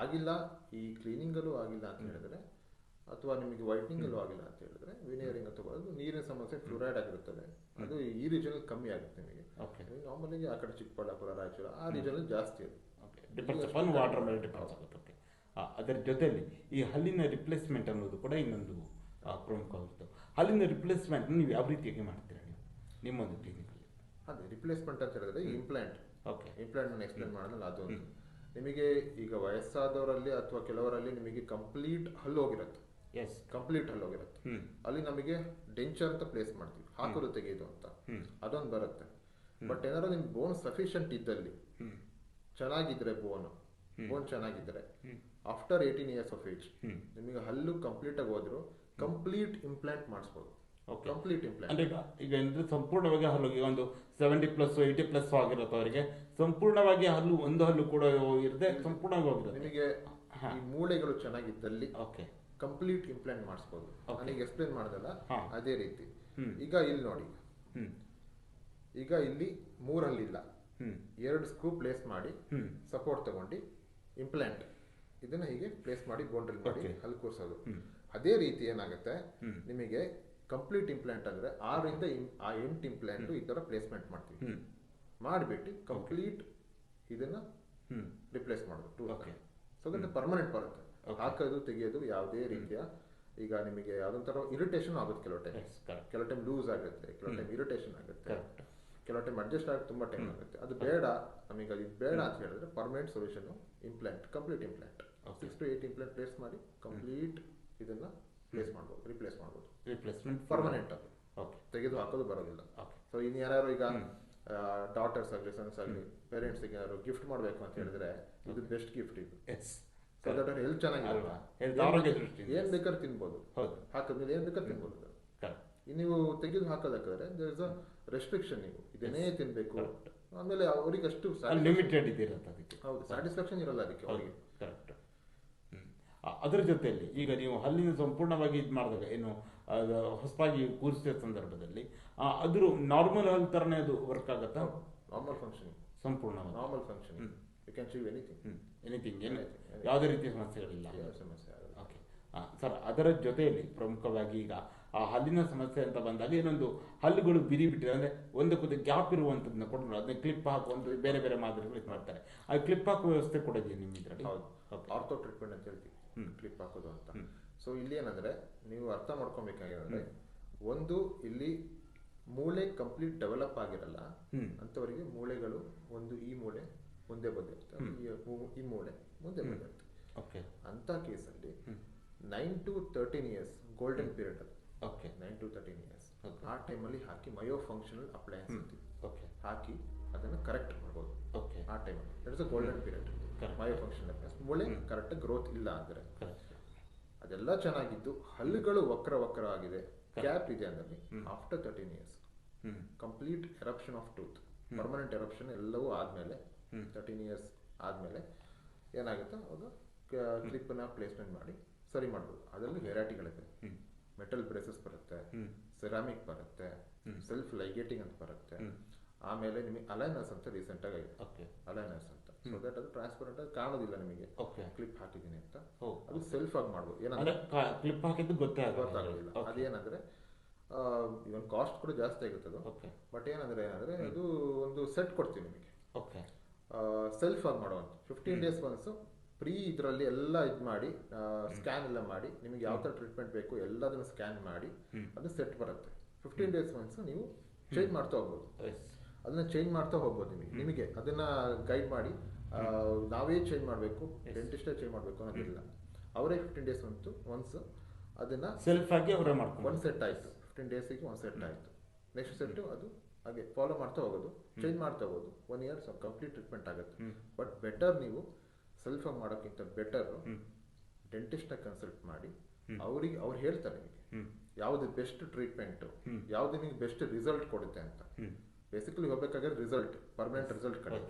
ಆಗಿಲ್ಲ ಈ ಕ್ಲೀನಿಂಗಲ್ಲೂ ಆಗಿಲ್ಲ ಅಂತ ಹೇಳಿದ್ರೆ ಅಥವಾ ನಿಮಗೆ ವೈಟ್ನಿಂಗಲ್ಲೂ ಆಗಿಲ್ಲ ಅಂತ ಹೇಳಿದ್ರೆ ವಿನಿಯರಿಂಗ್ ಅಂತ ಅದು ನೀರಿನ ಸಮಸ್ಯೆ ಫ್ಲೂರೈಡ್ ಆಗಿರುತ್ತದೆ. ಅದು ಈ ರೀಜನ್ ಕಮ್ಮಿ ಆಗುತ್ತೆ ನಿಮಗೆ. ಓಕೆ ನಾರ್ಮಲಿಗೆ ಆ ಕಡೆ ಚಿಕ್ಕಬಳ್ಳಾಪುರ ರಾಯಚೂರು ಆ ರೀಜನ್ ಜಾಸ್ತಿ ಅದು ವಾಟರ್ ಮೇಲೆ ಡಿಪೆಂಡ್ಸ್ ಆಗುತ್ತೆ. ಓಕೆ ಅದರ ಜೊತೆಯಲ್ಲಿ ಈ ಹಲ್ಲಿನ ರಿಪ್ಲೇಸ್ಮೆಂಟ್ ಅನ್ನೋದು ಕೂಡ ಇನ್ನೊಂದು ಪ್ರಮುಖ ಪ್ರಮುಖವಾಗಿರುತ್ತೆ ಹಲ್ಲಿನ ರಿಪ್ಲೇಸ್ಮೆಂಟ್ ನೀವು ಯಾವ ರೀತಿಯಾಗಿ ಮಾಡ್ತೀರಾ ನೀವು? ನಿಮ್ಮೊಂದು ಕ್ಲಿನಿಕಲ್ಲಿ ಅದೇ ರಿಪ್ಲೇಸ್ಮೆಂಟ್ ಅಂತ ಹೇಳಿದ್ರೆ ಇಂಪ್ಲಾಂಟ್ ಓಕೆ ಇಂಪ್ಲಾಂಟ್ ನಾನು ಎಕ್ಸ್ಪ್ಲೇನ್ ಮಾಡೋದಲ್ಲ ಅದೊಂದು ನಿಮಗೆ ಈಗ ವಯಸ್ಸಾದವರಲ್ಲಿ ಅಥವಾ ಕೆಲವರಲ್ಲಿ ನಿಮಗೆ ಕಂಪ್ಲೀಟ್ ಹಲ್ಲು ಹೋಗಿರುತ್ತೆ. ಎಸ್ ಕಂಪ್ಲೀಟ್ ಹಲ್ಲು ಹೋಗಿರುತ್ತೆ. ಅಲ್ಲಿ ನಮಗೆ ಡೆಂಚರ್ ಅಂತ ಪ್ಲೇಸ್ ಮಾಡ್ತೀವಿ. ಹಾಕೋದು ತೆಗೆಯೋದು ಅಂತ. ಅದೊಂದು ಬರುತ್ತೆ. ಬಟ್ ಏನಾದ್ರು ನಿಮ್ ಬೋನ್ ಸಫಿಷಿಯಂಟ್ ಇದ್ದಲ್ಲಿ ಚೆನ್ನಾಗಿದ್ರೆ ಬೋನ್ ಬೋನ್ ಚೆನ್ನಾಗಿದ್ರೆ after eighteen years of age. ನಿಮಗೆ ಹಲ್ಲು ಕಂಪ್ಲೀಟ್ ಆಗಿ ಹೋದ್ರು ಕಂಪ್ಲೀಟ್ ಇಂಪ್ಲಾಂಟ್ ಮಾಡಿಸ್ಬೋದು. ಕಂಪ್ಲೀಟ್ ಇಂಪ್ಲಾಂಟ್ ಅಂದ್ರೆ ಈಗ ಈಗ ಅಂದ್ರೆ ಸಂಪೂರ್ಣವಾಗಿ ಹಲ್ಲು ಈಗ ಒಂದು ಸೆವೆಂಟಿ ಪ್ಲಸ್ ಏಯ್ಟಿ ಪ್ಲಸ್ ಆಗಿರುತ್ತೆ ಅವರಿಗೆ. ಸಂಪೂರ್ಣವಾಗಿ ಹಲ್ಲು ಒಂದು ಹಲ್ಲು ಕೂಡ ಇರದೆ ಸಂಪೂರ್ಣವಾಗಿ ಹೋಗಿರುತ್ತೆ. ನಿಮಗೆ ಈ ಮೂಳೆಗಳು ಚೆನ್ನಾಗಿದ್ದಲ್ಲಿ ಓಕೆ ಕಂಪ್ಲೀಟ್ ಇಂಪ್ಲಾಂಟ್ ಮಾಡಿಸ್ಬೋದು. ನನಗೆ ಎಕ್ಸ್ಪ್ಲೇನ್ ಮಾಡ್ದಲ್ಲ. ಅದೇ ರೀತಿ. ಈಗ ಇಲ್ಲಿ ನೋಡಿ. ಈಗ ಇಲ್ಲಿ ಮೂರಲ್ಲಿಲ್ಲ. ಇಲ್ಲ ಎರಡು ಸ್ಕ್ರೂ ಪ್ಲೇಸ್ ಮಾಡಿ ಸಪೋರ್ಟ್ ತಗೊಂಡು ಇಂಪ್ಲಾಂಟ್ ಇದನ್ನ ಹೀಗೆ ಪ್ಲೇಸ್ ಮಾಡಿ ಬೌಂಡ್ರಿ ಮಾಡಿ ಹಲ್ಲು ಕೂರಿಸೋದು. ಅದೇ ರೀತಿ ಏನಾಗುತ್ತೆ. ನಿಮಗೆ ಕಂಪ್ಲೀಟ್ ಇಂಪ್ಲಾಂಟ್ ಆದರೆ ಆರಿಂದ ಇಂ- ಆ ಎಂಟು ಇಂಪ್ಲಾಂಟ್ ಈ ಥರ ಪ್ಲೇಸ್ಮೆಂಟ್ ಮಾಡ್ತೀವಿ. ಮಾಡಿಬಿಟ್ಟು ಕಂಪ್ಲೀಟ್ ಇದನ್ನ ರಿಪ್ಲೇಸ್ ಮಾಡೋದು ಟೂ. ಸೊ ಅದನ್ನು ಪರ್ಮನೆಂಟ್ ಬರುತ್ತೆ. ಹಾಕೋದು ತೆಗೆಯೋದು ಯಾವುದೇ ರೀತಿಯ ಈಗ ನಿಮಗೆ ಯಾವ್ದೊಂಥರ ಇರಿಟೇಷನ್ ಆಗುತ್ತೆ ಕೆಲವು ಟೈಮ್ ಕೆಲವು ಟೈಮ್ ಲೂಸ್ ಆಗುತ್ತೆ ಕೆಲವು ಟೈಮ್ ಇರಿಟೇಷನ್ ಆಗುತ್ತೆ. ಕೆಲವು ಟೈಮ್ ಅಡ್ಜಸ್ಟ್ ಆಗಿ ತುಂಬ ಟೈಮ್ ಆಗುತ್ತೆ. ಅದು ಬೇಡ ನಮಗೆ ಅದು ಬೇಡ ಅಂತ ಹೇಳಿದ್ರೆ permanent solution implant complete implant. Six to eight implant place ಮಾಡಿ ಕಂಪ್ಲೀಟ್ ಇದನ್ನ ಪ್ಲೇಸ್ ಮಾಡ್ಬೋದು ರಿಪ್ಲೇಸ್ ಮಾಡ್ಬೋದು. ರಿಪ್ಲೇಸ್ಮೆಂಟ್ ಪರ್ಮನೆಂಟ್ ಅದು. ಓಕೆ ತೆಗೆದು ಹಾಕೋದು ಬರೋದಿಲ್ಲ. ಓಕೆ ಸೊ ಇನ್ನು ಯಾರು ಈಗ ಡಾಟರ್ಸ್ ಆಗಲಿ ಸನ್ಸ್ ಆಗಲಿ ಪೇರೆಂಟ್ಸಿಗೆ ಯಾರು ಗಿಫ್ಟ್ ಮಾಡಬೇಕು ಅಂತ ಹೇಳಿದ್ರೆ ಇದು ಬೆಸ್ಟ್ ಗಿಫ್ಟ್ ಇದು. ಎಸ್ ಸೊ ದಟ್ ಹೆಲ್ತ್ ಆರೋಗ್ಯ ದೃಷ್ಟಿಯಿಂದ. ಏನ್ ಬೇಕಾದ್ರೆ ತಿನ್ಬೋದು. ಹೌದು. ಹಾಕಿದ್ಮೇಲೆ ಏನು ಬೇಕಾದ್ರೆ ತಿನ್ಬೋದು. ನೀವು ತೆಗೆದು ಹಾಕೋದಾಕಿದ್ರೆ ದೇರ್ ಇಸ್ ಅ ರೆಸ್ಟ್ರಿಕ್ಷನ್ ನೀವು. ಇದನ್ನೇ ತಿನ್ಬೇಕು. ಆಮೇಲೆ ಅವ್ರಿಗೆ ಅಷ್ಟು ಲಿಮಿಟೆಡ್ ಇದೆ ಹೌದು ಸ್ಯಾಟಿಸ್ಫ್ಯಾಕ್ಷನ್ ಇರಲ್ಲ ಅದಕ್ಕೆ ಅವರಿಗೆ. ಅದರ ಜೊತೆಯಲ್ಲಿ ಈಗ ನೀವು ಹಲ್ಲಿನ ಸಂಪೂರ್ಣವಾಗಿ ಇದು ಮಾಡಿದಾಗ ಏನು ಹೊಸದಾಗಿ ಕೂರಿಸಿದ ಸಂದರ್ಭದಲ್ಲಿ ಅದ್ರ ನಾರ್ಮಲ್ ಹಲ್ ಥರನೇ ಅದು ವರ್ಕ್ ಆಗುತ್ತಾ? ನಾರ್ಮಲ್ ಫಂಕ್ಷನ್ ಸಂಪೂರ್ಣವಾಗಿ. Normal function. You can chew anything anything ಏನು ಯಾವುದೇ ರೀತಿಯ ಸಮಸ್ಯೆಗಳಿಲ್ಲ. ಸಮಸ್ಯೆ ಓಕೆ ಸರ್ ಅದರ ಜೊತೆಯಲ್ಲಿ ಪ್ರಮುಖವಾಗಿ ಈಗ ಆ ಹಲ್ಲಿನ ಸಮಸ್ಯೆ ಅಂತ ಬಂದಾಗ ಏನೊಂದು ಹಲ್ಲುಗಳು ಬಿರಿ ಬಿಟ್ಟಿದೆ. ಅಂದರೆ ಒಂದಕ್ಕೊಂದು ಗ್ಯಾಪ್ ಇರುವಂಥದ್ದನ್ನ ಕೊಟ್ಟು ಅದನ್ನ ಕ್ಲಿಪ್ ಹಾಕುವಂಥ ಬೇರೆ ಬೇರೆ ಮಾದರಿಗಳು ಇದು ಮಾಡ್ತಾರೆ. ಆ ಕ್ಲಿಪ್ ಹಾಕುವ ವ್ಯವಸ್ಥೆ ಕೂಡ ಇದೆಯಾ ನಿಮ್ಮ ಇದರಲ್ಲಿ ಆರ್ಥೋ ಟ್ರೀಟ್ಮೆಂಟ್ ಅಂತ ಹೇಳ್ತೀವಿ. ಕ್ಲಿಪ್ ಹಾಕೋದು ಅಂತ. ಸೊ ಇಲ್ಲಿ ಏನಂದ್ರೆ ನೀವು ಅರ್ಥ ಮಾಡ್ಕೊಬೇಕಾಗಿರೋದ್ರೆ ಒಂದು ಇಲ್ಲಿ ಮೂಳೆ ಕಂಪ್ಲೀಟ್ ಡೆವಲಪ್ ಆಗಿರಲ್ಲ ಅಂತವರಿಗೆ ಮೂಳೆಗಳು ಒಂದು ಈ ಮೂಳೆ ಮುಂದೆ ಬಂದಿರುತ್ತೆ. ಈ ಮೂಳೆ ಮುಂದೆ ಬಂದಿರುತ್ತೆ. ಓಕೆ. ಅಂತ ಕೇಸಲ್ಲಿ ಅಲ್ಲಿ nine to thirteen years golden period ಅದು okay. Nine to thirteen years. ಆ ಟೈಮಲ್ಲಿ ಹಾಕಿ ಮಯೋ ಫಂಕ್ಷನಲ್ ಅಪ್ಲಯನ್ಸ್ ಓಕೆ. ಹಾಕಿ ಅದನ್ನು ಕರೆಕ್ಟ್ ಮಾಡ್ಬೋದು. ಓಕೆ. ಆ ಟೈಮಲ್ಲಿ that is a golden period. Myo function appliance ಮೂಳೆ ಕರೆಕ್ಟ್ ಗ್ರೋತ್ ಇಲ್ಲ ಅಂದರೆ. ಅದೆಲ್ಲ ಚೆನ್ನಾಗಿದ್ದು ಹಲ್ಲುಗಳು ವಕ್ರ ವಕ್ರ ಆಗಿದೆ. ಗ್ಯಾಪ್ ಇದೆ ಅದರಲ್ಲಿ. After thirteen years complete eruption of tooth permanent eruption ಎಲ್ಲವೂ ಆದಮೇಲೆ. ತರ್ಟೀನ್ ಇಯರ್ಸ್ ಆದ್ಮೇಲೆ ಏನಾಗುತ್ತೆ? ಅದು ಕ್ಲಿಪ್ಪನ್ನ ಪ್ಲೇಸ್ಮೆಂಟ್ ಮಾಡಿ ಸರಿ ಮಾಡ್ಬೋದು. ಅದರಲ್ಲಿ ವೆರೈಟಿಗಳಿದೆ ಮೆಟಲ್ ಬ್ರೇಸಸ್ ಬರುತ್ತೆ. ಸೆರಾಮಿಕ್ ಬರುತ್ತೆ. ಸೆಲ್ಫ್ ಲೈಗೇಟಿಂಗ್ ಅಂತ ಬರುತ್ತೆ. ಆಮೇಲೆ ನಿಮಗೆ ಅಲೈನರ್ಸ್ ಅಂತ ರೀಸೆಂಟಾಗಿ ಆಗಿದೆ. ಓಕೆ ಅಲೈನರ್ಸ್ ಅಂತ. ಸೊ ದಟ್ ಅದು ಟ್ರಾನ್ಸ್ಪರೆಂಟ್ ಆಗಿ ಕಾಣೋದಿಲ್ಲ ನಿಮಗೆ. ಓಕೆ ಕ್ಲಿಪ್ ಹಾಕಿದ್ದೀನಿ ಅಂತ. ಅದು ಸೆಲ್ಫ್ ಆಗಿ ಮಾಡ್ಬೋದು. ಏನಂದ್ರೆ ಕ್ಲಿಪ್ ಹಾಕಿದ್ದು ಗೊತ್ತೇ ಗೊತ್ತಾಗೋದಿಲ್ಲ. ಅದೇನಂದ್ರೆ ಇವನ್ ಕಾಸ್ಟ್ ಕೂಡ ಜಾಸ್ತಿ ಆಗುತ್ತೆ ಅದು. ಬಟ್ ಏನಂದ್ರೆ ಏನಂದ್ರೆ ಇದು ಒಂದು ಸೆಟ್ ಕೊಡ್ತೀವಿ ನಿಮಗೆ. ಓಕೆ ಸೆಲ್ಫ್ ಆಗಿ ಮಾಡುವಂತ ಫಿಫ್ಟೀನ್ ಡೇಸ್ ಒನ್ಸ್ ಪ್ರೀ ಇದರಲ್ಲಿ ಎಲ್ಲ ಇದು ಮಾಡಿ ಸ್ಕ್ಯಾನ್ ಎಲ್ಲ ಮಾಡಿ ನಿಮಗೆ ಯಾವ ಥರ ಟ್ರೀಟ್ಮೆಂಟ್ ಬೇಕು ಎಲ್ಲದನ್ನು ಸ್ಕ್ಯಾನ್ ಮಾಡಿ ಅದು ಸೆಟ್ ಬರುತ್ತೆ. ಫಿಫ್ಟೀನ್ ಡೇಸ್ ಒನ್ಸ್ ನೀವು ಚೇಂಜ್ ಮಾಡ್ತಾ ಹೋಗ್ಬೋದು. ಅದನ್ನ ಚೇಂಜ್ ಮಾಡ್ತಾ ಹೋಗ್ಬೋದು ನಿಮಗೆ. ನಿಮಗೆ ಅದನ್ನ ಗೈಡ್ ಮಾಡಿ ನಾವೇ ಚೇಂಜ್ ಮಾಡಬೇಕು ಡೆಂಟಿಸ್ಟೇ ಚೇಂಜ್ ಮಾಡಬೇಕು ಅನ್ನೋದಿಲ್ಲ. ಅವರೇ ಫಿಫ್ಟೀನ್ ಡೇಸ್ ಬಂತು ಒನ್ಸ್ ಅದನ್ನ ಸೆಲ್ಫ್ ಆಗಿ ಅವರೇ ಮಾಡ್ಕೊಂಡು ಒನ್ ಸೆಟ್ ಆಯಿತು. ಫಿಫ್ಟೀನ್ ಡೇಸಿಗೆ ಒನ್ ಸೆಟ್ ಆಯಿತು. ನೆಕ್ಸ್ಟ್ ಸೆಟ್ ಅದು ಹಾಗೆ ಫಾಲೋ ಮಾಡ್ತಾ ಹೋಗೋದು ಚೇಂಜ್ ಮಾಡ್ತಾ ಹೋಗೋದು. ಒನ್ ಇಯರ್ ಕಂಪ್ಲೀಟ್ ಟ್ರೀಟ್ಮೆಂಟ್ ಆಗುತ್ತೆ. ಬಟ್ ಬೆಟರ್ ನೀವು ಸೆಲ್ಫ್ ಆಗಿ ಮಾಡೋಕ್ಕಿಂತ ಬೆಟರ್. ಡೆಂಟಿಸ್ಟ್ನ ಕನ್ಸಲ್ಟ್ ಮಾಡಿ ಅವರಿಗೆ ಅವ್ರು ಹೇಳ್ತಾರೆ ನಿಮಗೆ. ಯಾವುದು ಬೆಸ್ಟ್ ಟ್ರೀಟ್ಮೆಂಟ್ ಯಾವುದು ನಿಮಗೆ ಬೆಸ್ಟ್ ರಿಸಲ್ಟ್ ಕೊಡುತ್ತೆ ಅಂತ. ಬೇಸಿಕಲಿ ಹೋಗ್ಬೇಕಾದ್ರೆ ರಿಸಲ್ಟ್ ಪರ್ಮನೆಂಟ್ ರಿಸಲ್ಟ್ ಕಡೆ.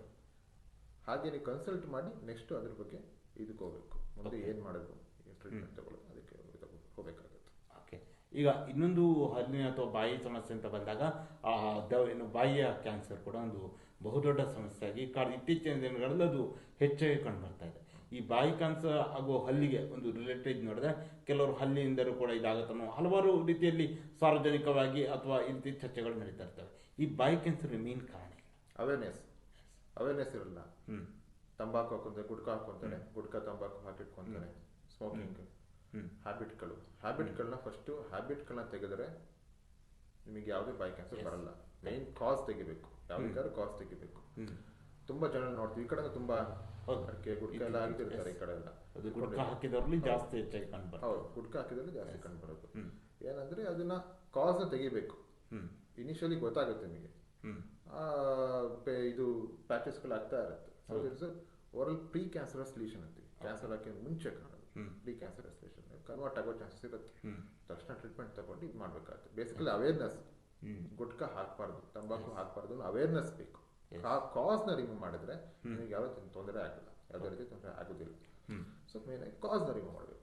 ಹಾಗೆ ನೀವು ಕನ್ಸಲ್ಟ್ ಮಾಡಿ ನೆಕ್ಸ್ಟ್ ಅದ್ರ ಬಗ್ಗೆ ಇದಕ್ಕೆ ಹೋಗ್ಬೇಕು ಮುಂದೆ ಏನು ಮಾಡೋದು ಟ್ರೀಟ್ಮೆಂಟ್ ತಗೊಳ್ಳೋದು ಅದಕ್ಕೆ ಹೋಗಬೇಕಾಗುತ್ತೆ. ಓಕೆ ಈಗ ಇನ್ನೊಂದು ಹಲ್ಲಿನ ಅಥವಾ ಬಾಯಿ ಸಮಸ್ಯೆ ಅಂತ ಬಂದಾಗ ಏನು ಬಾಯಿಯ ಕ್ಯಾನ್ಸರ್ ಕೂಡ ಒಂದು ಬಹುದೊಡ್ಡ ಸಮಸ್ಯೆ ಆಗಿ ಕಾ ಇತ್ತೀಚಿನ ದಿನಗಳಲ್ಲಿ ಅದು ಹೆಚ್ಚಾಗಿ ಕಂಡು ಬರ್ತಾ ಇದೆ. ಈ ಬಾಯಿ ಕ್ಯಾನ್ಸರ್ ಆಗೋ ಹಲ್ಲಿಗೆ ಒಂದು ರಿಲೇಟೆಡ್ ನೋಡಿದ್ರೆ ಕೆಲವರು ಹಲ್ಲಿಯಿಂದಲೂ ಕೂಡ ಇದಾಗುತ್ತೆ ಹಲವಾರು ರೀತಿಯಲ್ಲಿ ಸಾರ್ವಜನಿಕವಾಗಿ ಅಥವಾ ಈ ರೀತಿ ಚರ್ಚೆಗಳು ನಡೀತಾ ಇರ್ತವೆ. ಈ ಬಾಯಿ ಕ್ಯಾನ್ಸರ್ ಮೇನ್ ಕಾರಣ? ಅವೇರ್ನೆಸ್ ಅವೇರ್ನೆಸ್ ಇರಲ್ಲ. ತಂಬಾಕು ಹಾಕೊಂತಾರೆ ಗುಡ್ಕ ಹಾಕೊಂತಾರೆ ಗುಡ್ಕ ತಂಬಾಕು ಹಾಕಿಟ್ಕೊಂತಾರೆ. ಸ್ಮೋಕಿಂಗ್ ಹ್ಯಾಬಿಟ್ಗಳು ಹ್ಯಾಬಿಟ್ಗಳನ್ನ ಫಸ್ಟು ಹ್ಯಾಬಿಟ್ಗಳನ್ನ ತೆಗೆದ್ರೆ ನಿಮಗೆ ಯಾವುದೇ ಬಾಯಿ ಕ್ಯಾನ್ಸರ್. ಬರಲ್ಲ. ಮೇನ್ ಕಾಸ್ ತೆಗಿಬೇಕು. ಯಾವ್ದಾದ್ರು ಕಾಸ್ ತೆಗಿಬೇಕು. ತುಂಬಾ ಜನ ನೋಡ್ತೀವಿ. ಈ ಕಡೆ ತುಂಬಾ. ಅಡಿಕೆ ಗುಡ್ಕ ಎಲ್ಲ ಹಾಕ್ತಿರ್ತಾರೆ ಈ ಕಡೆ ಎಲ್ಲ. ಗುಡ್ಕಾ ಹಾಕಿದವ್ರಲ್ಲಿ ಜಾಸ್ತಿ ಹೆಚ್ಚಾಗಿ ಕಂಡು ಹೌದು. ಗುಡ್ಕ ಹಾಕಿದ್ರೆ ಜಾಸ್ತಿ ಕಂಡು ಬರೋದು. ಏನಂದ್ರೆ ಅದನ್ನ ಕಾಸ್ನ ತೆಗಿಬೇಕು. ಇನಿಷಿಯಲಿ ಗೊತ್ತಾಗುತ್ತೆ ನಿಮಗೆ. ಇದು ಪ್ಯಾಚಸ್ಗಳು ಆಗ್ತಾ ಇರುತ್ತೆ. So it's oral precancerous lesion ಅಂತೀವಿ. ಕ್ಯಾನ್ಸರ್ ಹಾಕಿ ಮುಂಚೆ ಕಾಣೋದು. ಪ್ರೀ ಕ್ಯಾನ್ಸರಸ್ ಲೀಷನ್ ಕನ್ವರ್ಟ್ ಆಗೋ ಚಾನ್ಸಸ್ ಇರುತ್ತೆ ತಕ್ಷಣ ಟ್ರೀಟ್ಮೆಂಟ್ ತಗೊಂಡು ಇದು ಮಾಡಬೇಕಾಗುತ್ತೆ. ಬೇಸಿಕಲಿ ಅವೇರ್ನೆಸ್ ಗುಟ್ಕ ಹಾಕಬಾರ್ದು ತಂಬಾಕು ಹಾಕಬಾರ್ದು ಅವೇರ್ನೆಸ್ ಬೇಕು. ಆ ಕಾಸ್ನ ರಿಮೂವ್ ಮಾಡಿದ್ರೆ ನಿಮಗೆ ಯಾವ ತೊಂದರೆ ಆಗಲ್ಲ. ಯಾವುದೇ ರೀತಿ ತೊಂದರೆ ಆಗೋದಿಲ್ಲ. ಸೊ ಮೇನ್ ಆಗಿ ಕಾಸ್ನ ರಿಮೂವ್ ಮಾಡಬೇಕು.